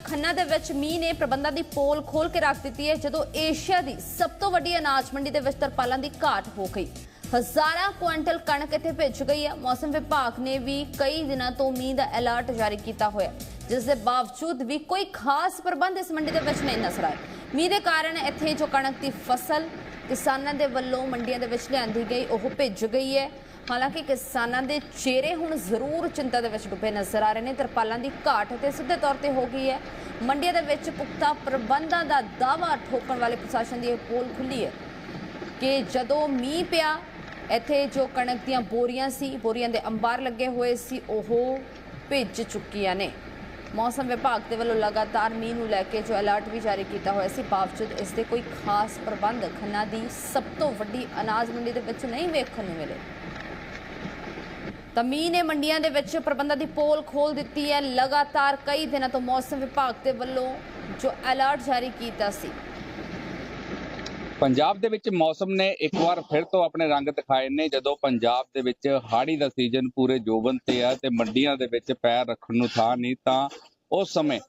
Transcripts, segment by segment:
ਖੰਨਾ ਦੇ ਵਿੱਚ ਮੀਂਹ ਨੇ ਪ੍ਰਬੰਧਾਂ ਦੀ ਪੋਲ ਖੋਲ ਕੇ ਰੱਖ ਦਿੱਤੀ ਹੈ, ਜਦੋਂ ਏਸ਼ੀਆ ਦੀ ਸਭ ਤੋਂ ਵੱਡੀ ਅਨਾਜ ਮੰਡੀ ਦੇ ਵਿੱਚ ਤਰਪਾਲਾਂ ਦੀ ਘਾਟ ਹੋ ਗਈ। ਹਜ਼ਾਰਾਂ ਕੁਇੰਟਲ ਕਣਕ ਇੱਥੇ ਭਿੱਜ ਗਈ ਹੈ। ਮੌਸਮ ਵਿਭਾਗ ਨੇ ਵੀ ਕਈ ਦਿਨਾਂ ਤੋਂ ਮੀਂਹ ਦਾ ਅਲਰਟ ਜਾਰੀ ਕੀਤਾ ਹੋਇਆ ਜਿਸ ਦੇ ਬਾਵਜੂਦ ਵੀ ਕੋਈ ਖਾਸ ਪ੍ਰਬੰਧ ਇਸ ਮੰਡੀ ਦੇ ਵਿੱਚ ਨਹੀਂ ਨਜ਼ਰ ਆਏ। ਮੀਂਹ ਦੇ ਕਾਰਨ ਇੱਥੇ ਜੋ ਕਣਕ ਦੀ ਫਸਲ ਕਿਸਾਨਾਂ ਦੇ ਵੱਲੋਂ ਮੰਡੀਆਂ ਦੇ ਵਿੱਚ ਲਿਆਂਦੀ ਗਈ, ਉਹ ਭਿੱਜ ਗਈ ਹੈ। ਹਾਲਾਂਕਿ ਕਿਸਾਨਾਂ ਦੇ ਚਿਹਰੇ ਹੁਣ ਜ਼ਰੂਰ ਚਿੰਤਾ ਦੇ ਵਿੱਚ ਡੁੱਬੇ ਨਜ਼ਰ ਆ ਰਹੇ ਨੇ। ਤਰਪਾਲਾਂ ਦੀ ਘਾਟ ਤੇ ਸਿੱਧੇ ਤੌਰ ਤੇ ਹੋ ਗਈ ਹੈ। ਮੰਡੀਆਂ ਦੇ ਵਿੱਚ ਪੁਖਤਾ ਪ੍ਰਬੰਧਾਂ ਦਾ ਦਾਅਵਾ ਠੋਕਣ ਵਾਲੇ ਪ੍ਰਸ਼ਾਸਨ ਦੀ ਇਹ ਪੋਲ ਖੁੱਲੀ ਹੈ ਕਿ ਜਦੋਂ ਮੀਂਹ ਪਿਆ, ਇੱਥੇ ਜੋ ਕਣਕ ਦੀਆਂ ਬੋਰੀਆਂ ਸੀ, ਬੋਰੀਆਂ ਦੇ ਅੰਬਾਰ ਲੱਗੇ ਹੋਏ ਸੀ, ਉਹ ਭਿੱਜ ਚੁੱਕੀਆਂ ਨੇ। ਮੌਸਮ ਵਿਭਾਗ ਦੇ ਵੱਲੋਂ ਲਗਾਤਾਰ ਮੀਂਹ ਨੂੰ ਲੈ ਕੇ ਜੋ ਅਲਰਟ ਵੀ ਜਾਰੀ ਕੀਤਾ ਹੋਇਆ ਸੀ, ਬਾਵਜੂਦ ਇਸ ਦੇ ਕੋਈ ਖਾਸ ਪ੍ਰਬੰਧ ਖੰਨਾ ਦੀ ਸਭ ਤੋਂ ਵੱਡੀ ਅਨਾਜ ਮੰਡੀ ਦੇ ਵਿੱਚ ਨਹੀਂ ਵੇਖਣ ਨੂੰ ਮਿਲੇ। ਤਾਂ ਮੀਂਹ ਨੇ ਮੰਡੀਆਂ ਦੇ ਵਿੱਚ ਪ੍ਰਬੰਧਾਂ ਦੀ ਪੋਲ ਖੋਲ ਦਿੱਤੀ ਹੈ। ਲਗਾਤਾਰ ਕਈ ਦਿਨਾਂ ਤੋਂ ਮੌਸਮ ਵਿਭਾਗ ਦੇ ਵੱਲੋਂ ਜੋ ਅਲਰਟ ਜਾਰੀ ਕੀਤਾ ਸੀ। ਪੰਜਾਬ ਦੇ ਵਿੱਚ ਮੌਸਮ ਨੇ ਇੱਕ ਵਾਰ ਫਿਰ ਤੋਂ ਆਪਣੇ ਰੰਗ ਦਿਖਾਏ ਨੇ। ਜਦੋਂ ਪੰਜਾਬ ਦੇ ਵਿੱਚ ਹਾੜੀ ਦਾ ਸੀਜ਼ਨ ਪੂਰੇ ਜੋਬਨ ਤੇ ਆ ਤੇ ਮੰਡੀਆਂ ਦੇ ਵਿੱਚ ਪੈਰ ਰੱਖਣ ਨੂੰ ਥਾਂ ਨਹੀਂ, ਤਾਂ ਉਸ ਸਮੇਂ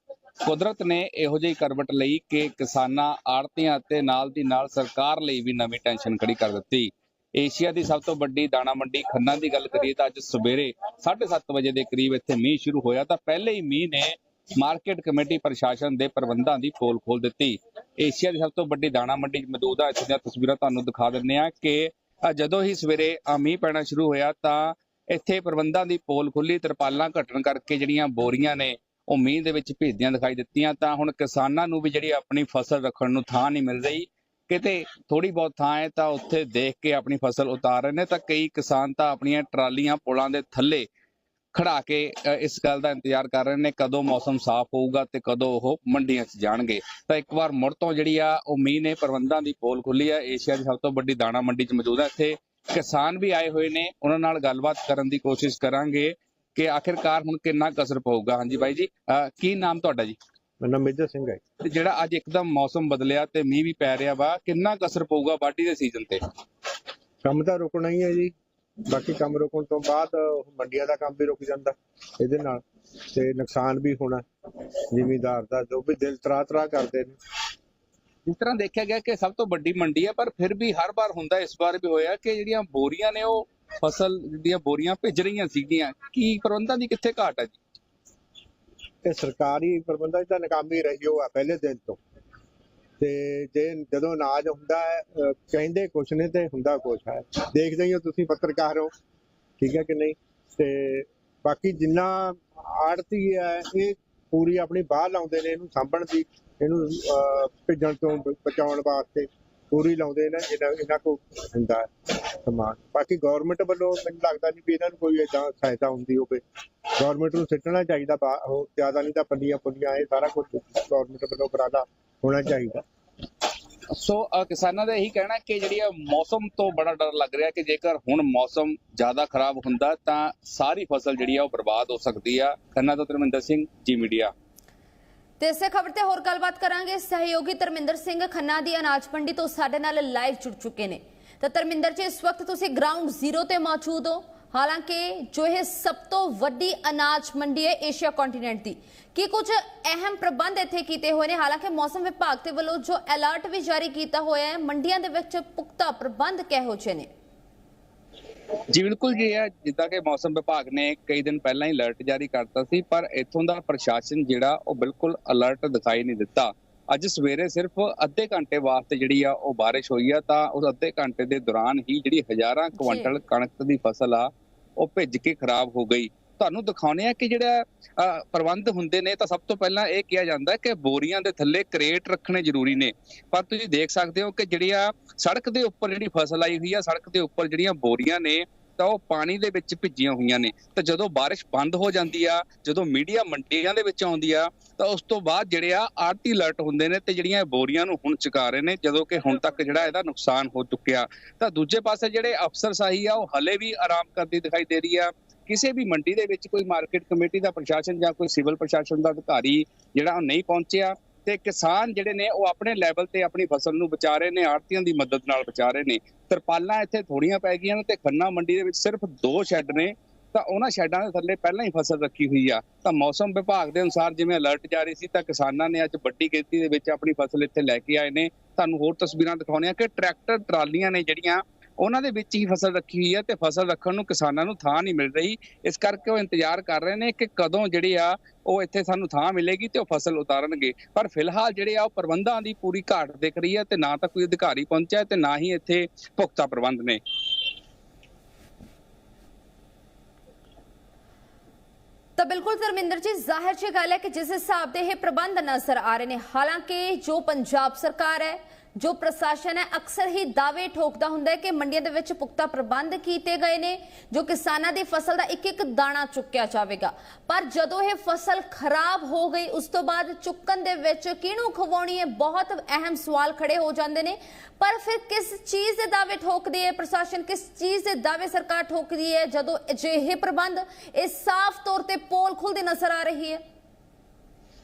ਕੁਦਰਤ ਨੇ ਇਹੋ ਜਿਹੀ ਕਰਵਟ ਲਈ ਕਿ ਕਿਸਾਨਾਂ ਆੜਤੀਆਂ ਤੇ ਨਾਲ ਦੀ ਨਾਲ ਸਰਕਾਰ ਲਈ ਵੀ ਨਵੀਂ ਟੈਨਸ਼ਨ ਖੜੀ ਕਰ ਦਿੱਤੀ। ਏਸ਼ੀਆ ਦੀ ਸਭ ਤੋਂ ਵੱਡੀ ਦਾਣਾ ਮੰਡੀ ਖੰਨਾ ਦੀ ਗੱਲ ਕਰੀਏ ਤਾਂ ਅੱਜ ਸਵੇਰੇ 7:30 ਵਜੇ ਦੇ ਕਰੀਬ ਇੱਥੇ ਮੀਂਹ ਸ਼ੁਰੂ ਹੋਇਆ ਤਾਂ ਪਹਿਲੇ ਹੀ ਮੀਂਹ ਨੇ ਮਾਰਕੀਟ ਕਮੇਟੀ ਪ੍ਰਸ਼ਾਸਨ ਦੇ ਪ੍ਰਬੰਧਾਂ ਦੀ ਪੋਲ ਖੋਲ ਦਿੱਤੀ। ਏਸ਼ੀਆ ਦੀ ਸਭ ਤੋਂ ਵੱਡੀ ਦਾਣਾ ਮੰਡੀ 'ਚ ਮੌਜੂਦ ਆ ਇੱਥੇ ਦੀਆਂ ਤਸਵੀਰਾਂ ਤੁਹਾਨੂੰ ਦਿਖਾ ਦਿੰਨੇ ਆ ਕਿ ਜਦੋਂ ਹੀ ਸਵੇਰੇ ਅ, ਮੀਂਹ ਪੈਣਾ ਸ਼ੁਰੂ ਹੋਇਆ ਤਾਂ ਇੱਥੇ ਪ੍ਰਬੰਧਾਂ ਦੀ ਪੋਲ ਖੁੱਲੀ ਤਰਪਾਲਾਂ ਘਟਣ ਕਰਕੇ ਜਿਹੜੀਆਂ ਬੋਰੀਆਂ ਨੇ ਉਹ ਮੀਂਹ ਦੇ ਵਿੱਚ ਭੇਜਦੀਆਂ ਦਿਖਾਈ ਦਿੱਤੀਆਂ ਤਾਂ ਹੁਣ ਕਿਸਾਨਾਂ ਨੂੰ ਵੀ ਜਿਹੜੀ ਆਪਣੀ ਫਸਲ ਰੱਖਣ ਨੂੰ ਥਾਂ ਨਹੀਂ ਮਿਲ ਰਹੀ। ਕਿਤੇ ਥੋੜੀ ਬਹੁਤ ਥਾਂ ਹੈ ਤਾਂ ਉੱਥੇ ਦੇਖ ਕੇ ਆਪਣੀ ਫਸਲ ਉਤਾਰ ਰਹੇ ਨੇ ਤਾਂ ਕਈ ਕਿਸਾਨ ਤਾਂ ਆਪਣੀਆਂ ਟਰਾਲੀਆਂ ਪੁਲਾਂ ਦੇ ਥੱਲੇ ਖੜਾ ਕੇ ਇਸ ਗੱਲ ਦਾ ਇੰਤਜ਼ਾਰ ਕਰ ਰਹੇ ਨੇ ਕਦੋਂ ਮੌਸਮ ਸਾਫ਼ ਹੋਊਗਾ ਤੇ ਕਦੋਂ ਉਹ ਮੰਡੀਆਂ 'ਚ ਜਾਣਗੇ। ਤਾਂ ਇੱਕ ਵਾਰ ਮੁੜ ਤੋਂ ਜਿਹੜੀ ਆ ਉਹ ਮੀਂਹ ਨੇ ਪ੍ਰਬੰਧਾਂ ਦੀ ਪੋਲ ਖੁੱਲੀ ਆ, ਏਸ਼ੀਆ ਦੀ ਸਭ ਤੋਂ ਵੱਡੀ ਦਾਣਾ ਮੰਡੀ 'ਚ ਮੌਜੂਦ ਹੈ ਇੱਥੇ ਕਿਸਾਨ ਵੀ ਆਏ ਹੋਏ ਨੇ, ਉਹਨਾਂ ਨਾਲ ਗੱਲਬਾਤ ਕਰਨ ਦੀ ਕੋਸ਼ਿਸ਼ ਕਰਾਂਗੇ ਕਿ ਆਖਿਰਕਾਰ ਹੁਣ ਕਿੰਨਾ ਕਸਰ ਪਊਗਾ। ਹਾਂਜੀ ਬਾਈ ਜੀ ਕੀ ਨਾਮ ਤੁਹਾਡਾ ਜੀ? ਮੇਰਾ ਨਾਮ ਮੇਜਰ ਸਿੰਘ ਹੈ ਤੇ ਜਿਹੜਾ ਅੱਜ ਇੱਕਦਮ ਮੌਸਮ ਬਦਲਿਆ ਤੇ ਮੀਂਹ ਵੀ ਪੈ ਰਿਹਾ ਵਾ ਕਿੰਨਾ ਕਸਰ ਪਊਗਾ ਵਾਢੀ ਦੇ ਸੀਜ਼ਨ ਤੇ? ਕੰਮ ਤਾਂ ਰੁਕਣਾ ਹੀ ਹੈ ਜੀ। ਬਾਕੀ ਕੰਮ ਰੁਕਣ ਤੋਂ ਬਾਅਦ ਮੰਡੀਆਂ ਦਾ ਕੰਮ ਵੀ ਰੁਕ ਜਾਂਦਾ ਇਹਦੇ ਨਾਲ ਤੇ ਨੁਕਸਾਨ ਵੀ ਹੋਣਾ। ਜ਼ਿਮੀਦਾਰ ਦਾ ਜੋ ਵੀ ਦਿਲ ਤਰਾ ਤਰਾ ਕਰਦੇ ਨੇ। ਇਸ ਤਰ੍ਹਾਂ ਦੇਖਿਆ ਗਿਆ ਕਿ ਸਭ ਤੋਂ ਵੱਡੀ ਮੰਡੀ ਹੈ ਪਰ ਫਿਰ ਵੀ ਹਰ ਵਾਰ ਹੁੰਦਾ ਇਸ ਵਾਰ ਵੀ ਹੋਇਆ ਕਿ ਜਿਹੜੀਆਂ ਬੋਰੀਆਂ ਨੇ ਉਹ ਫਸਲ ਦੀਆਂ ਬੋਰੀਆਂ ਭਿੱਜ ਰਹੀਆਂ ਸੀਗੀਆਂ ਕੀ ਪ੍ਰਬੰਧਾਂ ਦੀ ਕਿੱਥੇ ਘਾਟ ਹੈ ਜੀ? ਤੇ ਸਰਕਾਰੀ ਪ੍ਰਬੰਧਾਂ 'ਚ ਤਾਂ ਨਾਕਾਮੀ ਰਹੀ ਹੋ ਪਹਿਲੇ ਦਿਨ ਤੋਂ। ਤੇ ਜੇ ਜਦੋਂ ਅਨਾਜ ਹੁੰਦਾ ਹੈ ਕਹਿੰਦੇ ਕੁਛ ਨੇ ਤੇ ਹੁੰਦਾ ਕੁਛ ਹੈ। ਦੇਖਦੇ ਹੀ ਹੋ ਤੁਸੀਂ ਪੱਤਰਕਾਰ ਹੋ, ਠੀਕ ਹੈ ਕਿ ਨਹੀਂ? ਤੇ ਬਾਕੀ ਜਿੰਨਾ ਆੜਤੀ ਹੈ, ਇਹ ਪੂਰੀ ਆਪਣੀ ਬਾਹ ਲਾਉਂਦੇ ਨੇ ਇਹਨੂੰ ਸਾਂਭਣ ਦੀ, ਇਹਨੂੰ ਭੇਜਣ ਤੋਂ ਬਚਾਉਣ ਵਾਸਤੇ ਪੂਰੀ ਲਾਉਂਦੇ ਨੇ ਇਹਨਾਂ ਇਹਨਾਂ ਕੋ ਹੁੰਦਾ ਹੈ। ਸਮਾਨ ਬਾਕੀ ਗਵਰਨਮੈਂਟ ਵੱਲੋਂ ਮੈਨੂੰ ਲੱਗਦਾ ਨਹੀਂ ਵੀ ਇਹਨਾਂ ਨੂੰ ਕੋਈ ਏਦਾਂ ਸਹਾਇਤਾ ਹੁੰਦੀ ਹੋਵੇ। ਗਵਰਨਮੈਂਟ ਨੂੰ ਸਿੱਟਣਾ ਚਾਹੀਦਾ ਉਹ ਜ਼ਿਆਦਾ ਨਹੀਂ ਤਾਂ ਪੰਡੀਆਂ ਪੁੰਡੀਆਂ ਇਹ ਸਾਰਾ ਕੁਝ ਗਵਰਨਮੈਂਟ ਵੱਲੋਂ ਉਪਰਾਲਾ ਹੋਣਾ ਚਾਹੀਦਾ। ਸੋ ਕਿਸਾਨਾਂ ਦਾ ਇਹੀ ਕਹਿਣਾ ਕਿ ਜਿਹੜੀ ਇਹ ਮੌਸਮ ਤੋਂ ਬੜਾ ਡਰ ਲੱਗ ਰਿਹਾ ਕਿ ਜੇਕਰ ਹੁਣ ਮੌਸਮ ਜ਼ਿਆਦਾ ਖਰਾਬ ਹੁੰਦਾ ਤਾਂ ਸਾਰੀ ਫਸਲ ਜਿਹੜੀ ਆ ਉਹ ਬਰਬਾਦ ਹੋ ਸਕਦੀ ਆ। ਖੰਨਾ ਤੋਂ ਧਰਮਿੰਦਰ ਸਿੰਘ ਜੀ ਮੀਡੀਆ। ਤੇ ਇਸੇ ਖਬਰ ਤੇ ਹੋਰ ਗੱਲਬਾਤ ਕਰਾਂਗੇ। ਸਹਿਯੋਗੀ ਧਰਮਿੰਦਰ ਸਿੰਘ ਖੰਨਾ ਦੀ ਅਨਾਜ ਮੰਡੀ ਤੋਂ ਸਾਡੇ ਨਾਲ ਲਾਈਵ ਜੁੜ ਚੁੱਕੇ ਨੇ। ਤਾਂ ਧਰਮਿੰਦਰ ਜੀ, ਇਸ ਵਕਤ ਤੁਸੀਂ ਗਰਾਊਂਡ ਜ਼ੀਰੋ ਤੇ ਮੌਜੂਦ ਹੋ। ਹਾਲਾਂਕਿ ਜੋ ਇਹ ਸਭ ਤੋਂ ਵੱਡੀ ਅਨਾਜ ਮੰਡੀ ਹੈ ਏਸ਼ੀਆ ਕੰਟੀਨੈਂਟ ਦੀ। ਕੀ ਕੁਝ ਅਹਿਮ ਪ੍ਰਬੰਧ ਇੱਥੇ ਕੀਤੇ ਹੋਏ ਨੇ? ਹਾਲਾਂਕਿ ਮੌਸਮ ਵਿਭਾਗ ਦੇ ਵੱਲੋਂ ਜੋ ਅਲਰਟ ਵੀ ਜਾਰੀ ਕੀਤਾ ਹੋਇਆ ਹੈ, ਮੰਡੀਆਂ ਦੇ ਵਿੱਚ ਪੁਖਤਾ ਪ੍ਰਬੰਧ ਕਿਹੋ ਜਿਹੇ ਨੇ? ਜੀ, ਬਿਲਕੁਲ ਜੀ, ਇਹ ਜਿੱਦਾਂ ਕਿ ਮੌਸਮ ਵਿਭਾਗ ਨੇ ਕਈ ਦਿਨ ਪਹਿਲਾਂ ਹੀ ਅਲਰਟ ਜਾਰੀ ਕਰਤਾ ਸੀ, ਪਰ ਇੱਥੋਂ ਦਾ ਪ੍ਰਸ਼ਾਸਨ ਜਿਹੜਾ, ਉਹ ਬਿਲਕੁਲ ਅਲਰਟ ਦਿਖਾਈ ਨਹੀਂ ਦਿੱਤਾ। ਅੱਜ ਸਵੇਰੇ ਸਿਰਫ ਅੱਧੇ ਘੰਟੇ ਵਾਸਤੇ ਜਿਹੜੀ ਆ ਉਹ ਬਾਰਿਸ਼ ਹੋਈ ਆ ਤਾਂ ਉਸ ਅੱਧੇ ਘੰਟੇ ਦੇ ਦੌਰਾਨ ਹੀ ਜਿਹੜੀ ਹਜ਼ਾਰਾਂ ਕੁਇੰਟਲ ਕਣਕ ਦੀ ਫਸਲ ਆ ਉਹ ਭਿੱਜ ਕੇ ਖਰਾਬ ਹੋ ਗਈ। ਤੁਹਾਨੂੰ ਦਿਖਾਉਣੇ ਆ ਕਿ ਜਿਹੜਾ ਪ੍ਰਬੰਧ ਹੁੰਦੇ ਨੇ ਤਾਂ ਸਭ ਤੋਂ ਪਹਿਲਾਂ ਇਹ ਕਿਹਾ ਜਾਂਦਾ ਕਿ ਬੋਰੀਆਂ ਦੇ ਥੱਲੇ ਕਰੇਟ ਰੱਖਣੇ ਜ਼ਰੂਰੀ ਨੇ। ਪਰ ਤੁਸੀਂ ਦੇਖ ਸਕਦੇ ਹੋ ਕਿ ਜਿਹੜੀਆਂ ਸੜਕ ਦੇ ਉੱਪਰ ਜਿਹੜੀ ਫਸਲ ਆਈ ਹੋਈ ਆ ਸੜਕ ਦੇ ਉੱਪਰ ਜਿਹੜੀਆਂ ਬੋਰੀਆਂ ਨੇ ਤਾਂ ਉਹ ਪਾਣੀ ਦੇ ਵਿੱਚ ਭਿੱਜੀਆਂ ਹੋਈਆਂ ਨੇ। ਤਾਂ ਜਦੋਂ ਬਾਰਿਸ਼ ਬੰਦ ਹੋ ਜਾਂਦੀ ਆ, ਜਦੋਂ ਮੀਡੀਆ ਮੰਡੀਆਂ ਦੇ ਵਿੱਚ ਆਉਂਦੀ ਆ, ਤਾਂ ਉਸ ਤੋਂ ਬਾਅਦ ਜਿਹੜੇ ਆ ਆਰਟੀ ਅਲਰਟ ਹੁੰਦੇ ਨੇ ਤੇ ਜਿਹੜੀਆਂ ਬੋਰੀਆਂ ਨੂੰ ਹੁਣ ਚੁਕਾ ਰਹੇ ਨੇ, ਜਦੋਂ ਕਿ ਹੁਣ ਤੱਕ ਜਿਹੜਾ ਇਹਦਾ ਨੁਕਸਾਨ ਹੋ ਚੁੱਕਿਆ। ਤਾਂ ਦੂਜੇ ਪਾਸੇ ਜਿਹੜੇ ਅਫਸਰਸ਼ਾਹੀ ਆ, ਉਹ ਹਲੇ ਵੀ ਆਰਾਮ ਕਰਦੀ ਦਿਖਾਈ ਦੇ ਰਹੀ ਆ। ਕਿਸੇ ਵੀ ਮੰਡੀ ਦੇ ਵਿੱਚ ਕੋਈ ਮਾਰਕੀਟ ਕਮੇਟੀ ਦਾ ਪ੍ਰਸ਼ਾਸਨ ਜਾਂ ਕੋਈ ਸਿਵਲ ਪ੍ਰਸ਼ਾਸਨ ਦਾ ਅਧਿਕਾਰੀ ਜਿਹੜਾ ਉਹ ਨਹੀਂ ਪਹੁੰਚਿਆ ਤੇ ਕਿਸਾਨ ਜਿਹੜੇ ਨੇ ਉਹ ਆਪਣੇ ਲੈਵਲ ਤੇ ਆਪਣੀ ਫਸਲ ਨੂੰ ਬਚਾ ਰਹੇ ਨੇ ਆੜਤੀਆਂ ਦੀ ਮਦਦ ਨਾਲ ਬਚਾ ਰਹੇ ਨੇ। ਤਰਪਾਲਾਂ ਇੱਥੇ ਥੋੜੀਆਂ ਪੈ ਗਈਆਂ ਨੇ ਤੇ ਖੰਨਾ ਮੰਡੀ ਦੇ ਵਿੱਚ ਸਿਰਫ ਦੋ ਸ਼ੈੱਡ ਨੇ। ਤਾਂ ਉਹਨਾਂ ਸ਼ੈੱਡਾਂ ਦੇ ਥੱਲੇ ਪਹਿਲਾਂ ਹੀ ਫਸਲ ਰੱਖੀ ਹੋਈ ਆ। ਤਾਂ ਮੌਸਮ ਵਿਭਾਗ ਦੇ ਅਨੁਸਾਰ ਜਿਵੇਂ ਅਲਰਟ ਜਾਰੀ ਸੀ, ਤਾਂ ਕਿਸਾਨਾਂ ਨੇ ਅੱਜ ਵੱਡੀ ਗਿਣਤੀ ਦੇ ਵਿੱਚ ਆਪਣੀ ਫਸਲ ਇੱਥੇ ਲੈ ਕੇ ਆਏ ਨੇ। ਤੁਹਾਨੂੰ ਹੋਰ ਤਸਵੀਰਾਂ ਦਿਖਾਉਂਦੇ ਆ ਕਿ ਟਰੈਕਟਰ ਟਰਾਲੀਆਂ ਨੇ ਜਿਹੜੀਆਂ ਉਹਨਾਂ ਦੇ ਵਿੱਚ ਹੀ ਫਸਲ ਰੱਖੀ ਹੋਈ ਆ ਤੇ ਫਸਲ ਰੱਖਣ ਨੂੰ ਕਿਸਾਨਾਂ ਨੂੰ ਥਾਂ ਨਹੀਂ ਮਿਲ ਰਹੀ। ਇਸ ਕਰਕੇ ਉਹ ਇੰਤਜ਼ਾਰ ਕਰ ਰਹੇ ਨੇ ਕਿ ਕਦੋਂ ਜਿਹੜੀ ਆ ਉਹ ਇੱਥੇ ਸਾਨੂੰ ਥਾਂ ਮਿਲੇਗੀ ਤੇ ਉਹ ਫਸਲ ਉਤਾਰਨਗੇ। ਪਰ ਫਿਲਹਾਲ ਜਿਹੜੇ ਆ ਉਹ ਪ੍ਰਬੰਧਾਂ ਦੀ ਪੂਰੀ ਘਾਟ ਦਿਖ ਰਹੀ ਹੈ ਤੇ ਨਾ ਤਾਂ ਕੋਈ ਅਧਿਕਾਰੀ ਪਹੁੰਚਿਆ ਤੇ ਨਾ ਹੀ ਇੱਥੇ ਪੁਖਤਾ ਪ੍ਰਬੰਧ ਨੇ। ਤਾਂ ਬਿਲਕੁਲ ਧਰਮਿੰਦਰ ਜੀ, ਜ਼ਾਹਿਰ ਜੀ ਗੱਲ ਹੈ ਕਿ ਜਿਸ ਹਿਸਾਬ ਦੇ ਇਹ ਪ੍ਰਬੰਧ ਨਜ਼ਰ ਆ ਰਹੇ ਨੇ, ਹਾਲਾਂਕਿ ਜੋ ਪੰਜਾਬ ਸਰਕਾਰ ਹੈ ਜੋ ਪ੍ਰਸ਼ਾਸਨ ਹੈ, ਅਕਸਰ ਹੀ ਦਾਅਵੇ ਠੋਕਦਾ ਹੁੰਦਾ ਹੈ ਕਿ ਮੰਡੀਆਂ ਦੇ ਵਿੱਚ ਪੁਖਤਾ ਪ੍ਰਬੰਧ ਕੀਤੇ ਗਏ ਨੇ, ਜੋ ਕਿਸਾਨਾਂ ਦੀ ਫਸਲ ਦਾ ਇੱਕ ਇੱਕ ਦਾਣਾ ਚੁੱਕਿਆ ਜਾਵੇਗਾ। ਪਰ ਜਦੋਂ ਇਹ ਫਸਲ ਖਰਾਬ ਹੋ ਗਈ, ਉਸ ਤੋਂ ਬਾਅਦ ਚੁੱਕਣ ਦੇ ਵਿੱਚ ਕਿਹਨੂੰ ਖਵਾਉਣੀ ਹੈ? ਬਹੁਤ ਅਹਿਮ ਸਵਾਲ ਖੜੇ ਹੋ ਜਾਂਦੇ ਨੇ। ਪਰ ਫਿਰ ਕਿਸ ਚੀਜ਼ ਦੇ ਦਾਅਵੇ ਠੋਕਦੀ ਹੈ ਪ੍ਰਸ਼ਾਸਨ? ਕਿਸ ਚੀਜ਼ ਦੇ ਦਾਅਵੇ ਸਰਕਾਰ ਠੋਕਦੀ ਹੈ ਜਦੋਂ ਅਜਿਹੇ ਪ੍ਰਬੰਧ ਇਹ ਸਾਫ਼ ਤੌਰ ਤੇ ਪੋਲ ਖੁੱਲਦੀ ਨਜ਼ਰ ਆ ਰਹੀ ਹੈ?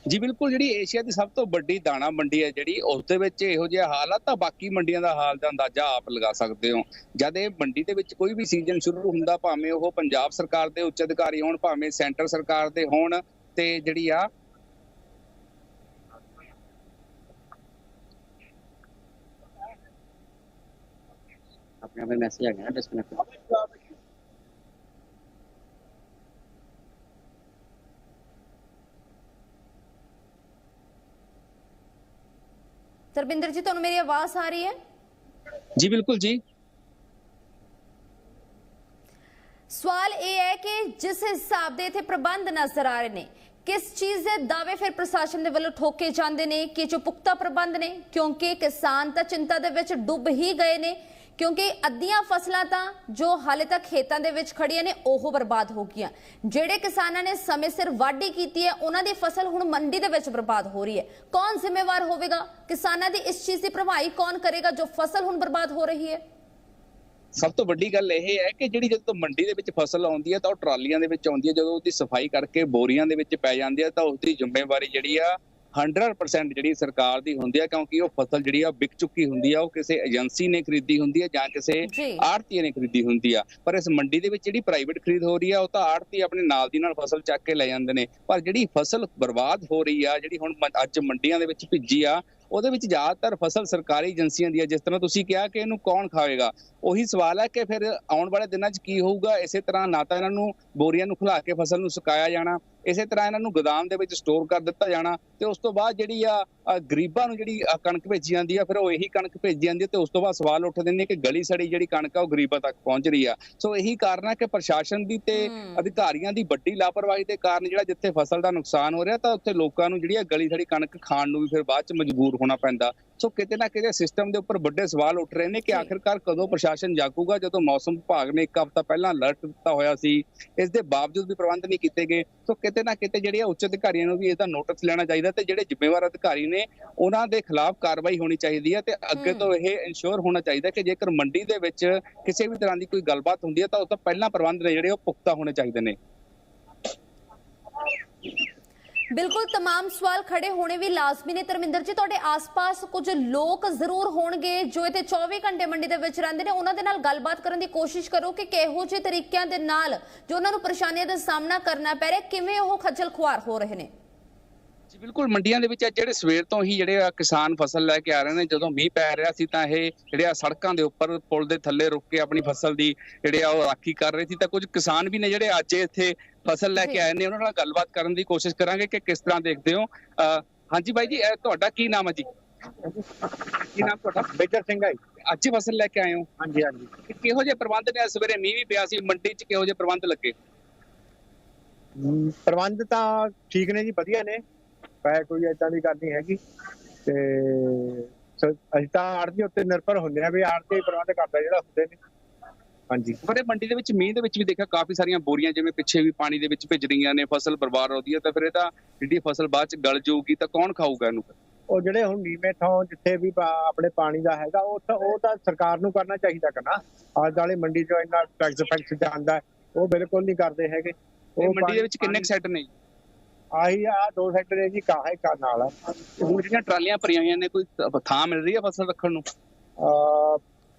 ਜੀ ਬਿਲਕੁਲ, ਜਿਹੜੀ ਏਸ਼ੀਆ ਦੀ ਸਭ ਤੋਂ ਵੱਡੀ ਦਾਣਾ ਮੰਡੀ ਹੈ ਜਿਹੜੀ ਉਸ ਦੇ ਵਿੱਚ ਇਹੋ ਜਿਹਾ ਹਾਲ ਆ, ਤਾਂ ਬਾਕੀ ਮੰਡੀਆਂ ਦਾ ਹਾਲ ਦਾ ਅੰਦਾਜ਼ਾ ਆਪ ਲਗਾ ਸਕਦੇ ਹੋ। ਜਦ ਇਹ ਮੰਡੀ ਦੇ ਵਿੱਚ ਕੋਈ ਵੀ ਸੀਜ਼ਨ ਸ਼ੁਰੂ ਹੁੰਦਾ, ਭਾਵੇਂ ਉਹ ਪੰਜਾਬ ਸਰਕਾਰ ਦੇ ਉੱਚ ਅਧਿਕਾਰੀ ਹੋਣ, ਭਾਵੇਂ ਸੈਂਟਰ ਸਰਕਾਰ ਦੇ ਹੋਣ, ਤੇ ਜਿਹੜੀ ਆ ਆਪਣੇ ਮੈਸੇਜ ਆ ਗਿਆ ਡਿਸਕਨੈਕਟ ਤਰਪਿੰਦਰ ਜੀ ਤੁਹਾਨੂੰ ਮੇਰੀ ਆਵਾਜ਼ ਆ ਰਹੀ ਹੈ? ਜੀ ਬਿਲਕੁਲ ਜੀ। ਸਵਾਲ ਇਹ ਹੈ ਕਿ ਜਿਸ ਹਿਸਾਬ ਦੇ ਇਥੇ ਪ੍ਰਬੰਧ ਨਜ਼ਰ ਆ ਰਹੇ ਨੇ ਕਿਸ ਚੀਜ਼ ਦੇ ਦਾਅਵੇ ਫਿਰ ਪ੍ਰਸ਼ਾਸਨ ਦੇ ਵੱਲੋਂ ਠੋਕੇ ਜਾਂਦੇ ਨੇ ਕਿ ਜੋ ਪੁਖਤਾ ਪ੍ਰਬੰਧ ਨੇ? ਕਿਉਂਕਿ ਕਿਸਾਨ ਤਾਂ ਚਿੰਤਾ ਦੇ ਵਿੱਚ ਡੁੱਬ ਹੀ ਗਏ ਨੇ ਕਿਉਂਕਿ ਅੱਧੀਆਂ ਫਸਲਾਂ ਤਾਂ ਜੋ ਹਾਲੇ ਤੱਕ ਖੇਤਾਂ ਦੇ ਵਿੱਚ ਖੜੀਆਂ ਨੇ, ਉਹ ਬਰਬਾਦ ਹੋ ਗਈਆਂ। ਜਿਹੜੇ ਕਿਸਾਨਾਂ ਨੇ ਸਮੇਂ ਸਿਰ ਵਾਢੀ ਕੀਤੀ ਹੈ, ਉਹਨਾਂ ਦੀ ਫਸਲ ਹੁਣ ਮੰਡੀ ਦੇ ਵਿੱਚ ਬਰਬਾਦ ਹੋ ਰਹੀ ਹੈ। ਕੌਣ ਜ਼ਿੰਮੇਵਾਰ ਹੋਵੇਗਾ? ਕਿਸਾਨਾਂ ਦੀ ਇਸ ਚੀਜ਼ ਦੀ ਭਰਪਾਈ ਕੌਣ ਕਰੇਗਾ ਜੋ ਫਸਲ ਹੁਣ ਬਰਬਾਦ ਹੋ ਰਹੀ ਹੈ? ਸਭ ਤੋਂ ਵੱਡੀ ਗੱਲ ਇਹ ਹੈ ਕਿ ਜਿਹੜੀ ਜਦੋਂ ਮੰਡੀ ਦੇ ਵਿੱਚ ਫਸਲ ਆਉਂਦੀ ਹੈ, ਤਾਂ ਉਹ ਟਰਾਲੀਆਂ ਦੇ ਵਿੱਚ ਆਉਂਦੀ ਹੈ। ਜਦੋਂ ਉਹਦੀ ਸਫ਼ਾਈ ਕਰਕੇ ਬੋਰੀਆਂ ਦੇ ਵਿੱਚ ਪੈ ਜਾਂਦੀ ਹੈ, ਤਾਂ ਉਸ ਦੀ ਜ਼ਿੰਮੇਵਾਰੀ ਜਿਹੜੀ ਆ 100% ਜਿਹੜੀ ਸਰਕਾਰ ਦੀ ਹੁੰਦੀ ਹੈ ਕਿਉਂਕਿ ਉਹ ਫਸਲ ਜਿਹੜੀ ਆ ਵਿਕ ਚੁੱਕੀ ਹੁੰਦੀ ਆ ਉਹ ਕਿਸੇ ਏਜੰਸੀ ਨੇ ਖਰੀਦੀ ਹੁੰਦੀ ਹੈ ਜਾਂ ਕਿਸੇ ਆੜਤੀ ਨੇ ਖਰੀਦੀ ਹੁੰਦੀ ਆ। ਪਰ ਇਸ ਮੰਡੀ ਦੇ ਵਿੱਚ ਜਿਹੜੀ ਪ੍ਰਾਈਵੇਟ ਖਰੀਦ ਹੋ ਰਹੀ ਆ ਉਹ ਤਾਂ ਆੜਤੀ ਆਪਣੇ ਨਾਲ ਦੀ ਨਾਲ ਫਸਲ ਚੱਕ ਕੇ ਲੈ ਜਾਂਦੇ ਨੇ। ਪਰ ਜਿਹੜੀ ਫਸਲ ਬਰਬਾਦ ਹੋ ਰਹੀ ਆ ਜਿਹੜੀ ਹੁਣ ਅੱਜ ਮੰਡੀਆਂ ਦੇ ਵਿੱਚ ਭਿੱਜੀ ਆ ਉਹਦੇ ਵਿੱਚ ਜ਼ਿਆਦਾਤਰ ਫਸਲ ਸਰਕਾਰੀ ਏਜੰਸੀਆਂ ਦੀ ਹੈ ਜਿਸ ਤਰ੍ਹਾਂ ਤੁਸੀਂ ਕਿਹਾ ਕਿ ਇਹਨੂੰ ਕੌਣ ਖਾਵੇਗਾ? ਉਹੀ ਸਵਾਲ ਹੈ ਕਿ ਫਿਰ ਆਉਣ ਵਾਲੇ ਦਿਨਾਂ 'ਚ ਕੀ ਹੋਊਗਾ? ਇਸੇ ਤਰ੍ਹਾਂ ਨਾ ਤਾਂ ਇਹਨਾਂ ਨੂੰ ਬੋਰੀਆਂ ਨੂੰ ਖੁਲਾ ਕੇ ਫਸਲ ਨੂੰ ਸੁਕਾਇਆ ਜਾਣਾ ਇਸੇ ਤਰ੍ਹਾਂ ਇਹਨਾਂ ਨੂੰ ਗੋਦਾਮ ਦੇ ਵਿੱਚ ਸਟੋਰ ਕਰ ਦਿੱਤਾ ਜਾਣਾ ਤੇ ਉਸ ਤੋਂ ਬਾਅਦ ਜਿਹੜੀ ਆ ਗਰੀਬਾਂ ਨੂੰ ਜਿਹੜੀ ਕਣਕ ਭੇਜੀ ਜਾਂਦੀ ਆ ਫਿਰ ਉਹ ਇਹੀ ਕਣਕ ਭੇਜੀ ਜਾਂਦੀ ਤੇ ਉਸ ਤੋਂ ਬਾਅਦ ਸਵਾਲ ਉੱਠਦੇ ਨੇ ਕਿ ਗਲੀ ਸੜੀ ਜਿਹੜੀ ਕਣਕ ਆ ਉਹ ਗਰੀਬਾਂ ਤੱਕ ਪਹੁੰਚ ਰਹੀ ਆ। ਸੋ ਇਹੀ ਕਾਰਨ ਹੈ ਕਿ ਪ੍ਰਸ਼ਾਸਨ ਦੀ ਤੇ। ਅਧਿਕਾਰੀਆਂ ਦੀ ਵੱਡੀ ਲਾਪਰਵਾਹੀ ਦੇ ਕਾਰਨ ਜਿਹੜਾ ਜਿੱਥੇ ਫਸਲ ਦਾ ਨੁਕਸਾਨ ਹੋ ਰਿਹਾ ਤਾਂ ਉੱਥੇ ਲੋਕਾਂ ਨੂੰ ਜਿਹੜੀ ਆ ਗਲੀ ਸੜੀ ਕਣਕ ਖਾਣ ਨੂੰ ਵੀ ਫਿਰ ਬਾਅਦ ਚ ਮਜਬੂਰ ਹੋਣਾ ਪੈਂਦਾ। ਸੋ ਕਿਤੇ ਨਾ ਕਿਤੇ ਸਿਸਟਮ ਦੇ ਉੱਪਰ ਵੱਡੇ ਸਵਾਲ ਉੱਠ ਰਹੇ ਨੇ ਕਿ। ਆਖਿਰਕਾਰ ਕਦੋਂ ਪ੍ਰਸ਼ਾਸਨ ਜਾਗੂਗਾ ਜਦੋਂ ਮੌਸਮ ਵਿਭਾਗ ਨੇ ਇੱਕ ਹਫ਼ਤਾ ਪਹਿਲਾਂ ਅਲਰਟ ਦਿੱਤਾ ਹੋਇਆ ਸੀ ਇਸ ਦੇ ਬਾਵਜੂਦ ਵੀ ਪ੍ਰਬੰਧ ਨਹੀਂ ਕੀਤੇ ਗਏ ਸੋ ਕਿਤੇ ਨਾ ਕਿਤੇ ਜਿਹੜੇ ਉੱਚ ਅਧਿਕਾਰੀਆਂ ਨੂੰ ਵੀ ਇਹਦਾ ਨੋਟਿਸ ਲੈਣਾ ਚਾਹੀਦਾ ਤੇ ਜਿਹੜੇ ਜ਼ਿੰਮੇਵਾਰ ਅਧਿਕਾਰੀ ਨੇ ਉਹਨਾਂ ਦੇ ਖਿਲਾਫ ਕਾਰਵਾਈ ਹੋਣੀ ਚਾਹੀਦੀ ਹੈ ਤੇ ਅੱਗੇ। ਤੋਂ ਇਹ ਇਨਸ਼ੋਰ ਹੋਣਾ ਚਾਹੀਦਾ ਕਿ ਜੇਕਰ ਮੰਡੀ ਦੇ ਵਿੱਚ ਕਿਸੇ ਵੀ ਤਰ੍ਹਾਂ ਦੀ ਕੋਈ ਗੱਲਬਾਤ ਹੁੰਦੀ ਹੈ ਤਾਂ ਉਸ ਤੋਂ ਪਹਿਲਾਂ ਪ੍ਰਬੰਧ ਨੇ ਜਿਹੜੇ ਉਹ ਪੁਖਤਾ ਹੋਣੇ ਚਾਹੀਦੇ ਨੇ ਬਿਲਕੁਲ तमाम ਸਵਾਲ ਖੜੇ ਹੋਣੇ ਵੀ ਲਾਜ਼ਮੀ ਨੇ ਧਰਮਿੰਦਰ ਜੀ ਤੁਹਾਡੇ ਆਸ-ਪਾਸ ਕੁਝ ਲੋਕ ਜ਼ਰੂਰ ਹੋਣਗੇ ਜੋ ਇੱਥੇ 24 ਘੰਟੇ ਮੰਡੀ ਦੇ ਵਿੱਚ ਰਹਿੰਦੇ ਨੇ ਉਹਨਾਂ ਦੇ ਨਾਲ ਗੱਲਬਾਤ ਕਰਨ ਦੀ ਕੋਸ਼ਿਸ਼ ਕਰੋ ਕਿ ਕਿਹੋ ਜਿਹੇ ਤਰੀਕਿਆਂ ਦੇ ਨਾਲ ਜੋ ਉਹਨਾਂ ਨੂੰ ਪਰੇਸ਼ਾਨੀਆਂ ਦਾ ਸਾਹਮਣਾ ਕਰਨਾ ਪੈ ਰਿਹਾ ਕਿਵੇਂ ਉਹ ਖੱਜਲ ਖੁਆਰ ਹੋ ਰਹੇ ਨੇ ਜੀ ਬਿਲਕੁਲ ਮੰਡੀਆਂ ਦੇ ਵਿੱਚ ਅੱਜ ਜਿਹੜੇ ਸਵੇਰ ਤੋਂ ਹੀ ਜਿਹੜੇ ਆ ਕਿਸਾਨ ਫਸਲ ਲੈ ਕੇ ਆ ਰਹੇ ਨੇ ਜਦੋਂ ਮੀਂਹ ਪੈ ਰਿਹਾ ਸੀ ਤਾਂ ਇਹ ਜਿਹੜੇ ਆ ਸੜਕਾਂ ਦੇ ਉੱਪਰ ਪੁਲ ਦੇ ਥੱਲੇ ਰੁਕ ਕੇ ਆਪਣੀ ਫਸਲ ਦੀ ਜਿਹੜੇ ਆ ਉਹ ਰਾਖੀ ਕਰ ਰਹੇ ਸੀ ਤਾਂ ਕੁਝ ਕਿਸਾਨ ਵੀ ਨੇ ਜਿਹੜੇ ਅੱਜ ਇੱਥੇ ਫਸਲ ਲੈ। ਕੇ ਆਏ ਨੇ ਉਹਨਾਂ ਨਾਲ ਗੱਲਬਾਤ ਕਰਨ ਦੀ ਕੋਸ਼ਿਸ਼ ਕਰਾਂਗੇ ਕਿ ਕਿਸ ਤਰ੍ਹਾਂ ਦੇਖਦੇ ਹੋ। ਹਾਂਜੀ ਬਾਈ ਜੀ ਇਹ ਤੁਹਾਡਾ ਕੀ ਨਾਮ ਹੈ ਜੀ? ਕੀ ਨਾਮ ਤੁਹਾਡਾ? ਮੇਜਰ ਸਿੰਘ ਹੈ ਅੱਜ ਹੀ ਫਸਲ ਲੈ ਕੇ ਆਏ ਹੋ? ਹਾਂਜੀ ਹਾਂਜੀ। ਕਿਹੋ ਜਿਹੇ ਪ੍ਰਬੰਧ ਨੇ? ਸਵੇਰੇ ਮੀਂਹ ਵੀ ਪਿਆ ਸੀ ਮੰਡੀ 'ਚ ਕਿਹੋ ਜਿਹੇ ਪ੍ਰਬੰਧ ਲੱਗੇ? ਪ੍ਰਬੰਧ ਤਾਂ ਠੀਕ ਨੇ ਜੀ ਵਧੀਆ ਨੇ। ਪੈ ਕੋਈ ਏਦਾਂ ਦੀ ਗੱਲ ਨਹੀਂ ਹੈਗੀ। ਤੇ ਅਸੀਂ ਤਾਂ ਆੜਤੀ ਉੱਤੇ ਨਿਰਭਰ ਹੁੰਦੇ ਆ ਵੀ ਆੜਤੀ ਪ੍ਰਬੰਧ ਕਰਦਾ ਜਿਹੜਾ ਹੁੰਦੇ ਨੇ। ਹਾਂਜੀ। ਪਰ ਇਹ ਮੰਡੀ ਦੇ ਵਿੱਚ ਮੀਂਹ ਦੇ ਵਿੱਚ ਵੀ ਦੇਖਿਆ ਕਾਫੀ ਸਾਰੀਆਂ ਬੋਰੀਆਂ ਜਿਵੇਂ ਪਿੱਛੇ ਵੀ ਪਾਣੀ ਦੇ ਵਿੱਚ ਭਿੱਜ ਰਹੀਆਂ ਨੇ ਫਸਲ ਬਰਬਾਦ ਹੋ ਰਹੀ ਹੈ ਤਾਂ ਫਿਰ ਇਹ ਤਾਂ ਜਿਹੜੀ ਫਸਲ ਬਾਅਦ ਚ ਗਲ ਜਾਊਗੀ ਤਾਂ ਕੌਣ ਖਾਊਗਾ ਇਹਨੂੰ ਉਹ ਜਿਹੜੇ ਹੁਣ ਨੀਵੇਂ ਥਾਂ ਜਿੱਥੇ ਵੀ ਆਪਣੇ ਪਾਣੀ ਦਾ ਹੈਗਾ ਉਹ ਤਾਂ ਉਹ ਤਾਂ ਸਰਕਾਰ ਨੂੰ ਕਰਨਾ ਚਾਹੀਦਾ ਕਰਨਾ ਆਜ ਵਾਲੇ ਮੰਡੀ ਚੋਂ ਇੰਨਾ ਟੈਕਸ ਫੈਕਸ ਜਾਂਦਾ ਉਹ ਬਿਲਕੁਲ ਨਹੀਂ ਕਰਦੇ ਹੈਗੇ। ਇਹ ਮੰਡੀ ਦੇ ਵਿੱਚ ਕਿੰਨੇ ਸੈੱਟ ਨੇ? ਆਹੀ ਆ ਦੋ ਸੈਕਟਰ ਹੈ ਜੀ ਕਾਹੇ ਕਾ ਨਾਲ। ਹੁਣ ਜਿਹੜੀਆਂ ਟਰਾਲੀਆਂ ਭਰੀਆਂ ਹੋਈਆਂ ਨੇ ਕੋਈ ਥਾਂ ਮਿਲ ਰਹੀ ਹੈ ਫਸਲ ਰੱਖਣ ਨੂੰ?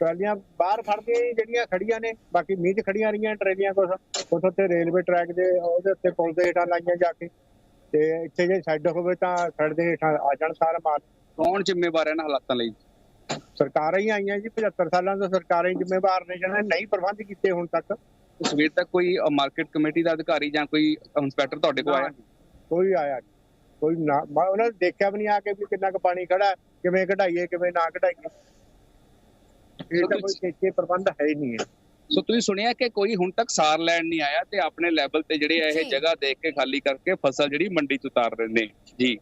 ਟਰਾਲੀਆਂ ਬਾਹਰ ਖੜਦੀਆਂ ਜੀ ਜਿਹੜੀਆਂ ਖੜੀਆਂ ਨੇ ਬਾਕੀ ਮੀਂਹ 'ਚ ਖੜੀਆਂ ਰਹੀਆਂ ਟਰਾਲੀਆਂ ਕੁਛ। ਉੱਥੋਂ ਤੇ ਰੇਲਵੇ ਟਰੈਕ ਦੇ ਉਹਦੇ ਉੱਤੇ ਪੁਲ ਦੇ ਹੇਠਾਂ ਲਾਈਆਂ ਜਾ ਕੇ। ਤੇ ਇੱਥੇ ਜੇ ਸ਼ੈੱਡ ਹੋਵੇ ਤਾਂ ਸ਼ੈੱਡ ਦੇ ਹੇਠਾਂ ਆ ਜਾਣ ਸਾਰਾ ਮਾਲ। ਕੌਣ ਜ਼ਿੰਮੇਵਾਰ ਹੈ ਇਹਨਾਂ ਹਾਲਾਤਾਂ ਲਈ? ਸਰਕਾਰਾਂ ਹੀ ਆਈਆਂ ਜੀ 75 ਸਾਲਾਂ ਤੋਂ ਸਰਕਾਰਾਂ ਹੀ ਜ਼ਿੰਮੇਵਾਰ ਨੇ ਜਿਹਨਾਂ ਨੇ ਨਹੀਂ ਪ੍ਰਬੰਧ ਕੀਤੇ ਹੁਣ ਤੱਕ। ਸਵੇਰ ਤੱਕ ਕੋਈ ਮਾਰਕੀਟ ਕਮੇਟੀ ਦਾ ਅਧਿਕਾਰੀ ਜਾਂ ਕੋਈ ਇੰਸਪੈਕਟਰ ਤੁਹਾਡੇ ਕੋਲ ਆਇਆ? ਕੋਈ ਆਇਆ। ਕੋਈ ਨਾ ਮੈਂ ਉਹਨਾਂ ਨੇ ਦੇਖਿਆ ਵੀ ਨਹੀਂ ਆ ਕੇ ਵੀ ਕਿੰਨਾ ਕੁ ਪਾਣੀ ਖੜਾ ਹੈ, ਕਿਵੇਂ ਕਢਾਈਏ ਕਿਵੇਂ ਨਾ ਕਢਾਈਏ। ਇਹ ਤਾਂ ਕੋਈ ਚੇਚੇ ਪ੍ਰਬੰਧ ਹੈ ਹੀ ਨਹੀਂ ਹੈ ਸੋ ਤੁਸੀਂ ਸੁਣਿਆ ਕਿ ਕੋਈ ਹੁਣ ਤੱਕ ਸਾਰ ਲੈਣ ਨਹੀਂ ਆਇਆ ਤੇ ਆਪਣੇ ਲੈਵਲ ਤੇ ਜਿਹੜੇ। ਇਹ ਜਗ੍ਹਾ ਦੇਖ ਕੇ ਖਾਲੀ ਕਰਕੇ ਫਸਲ ਜਿਹੜੀ ਮੰਡੀ ਚ ਉਤਾਰ ਰਹੇ ਨੇ। ਜੀ।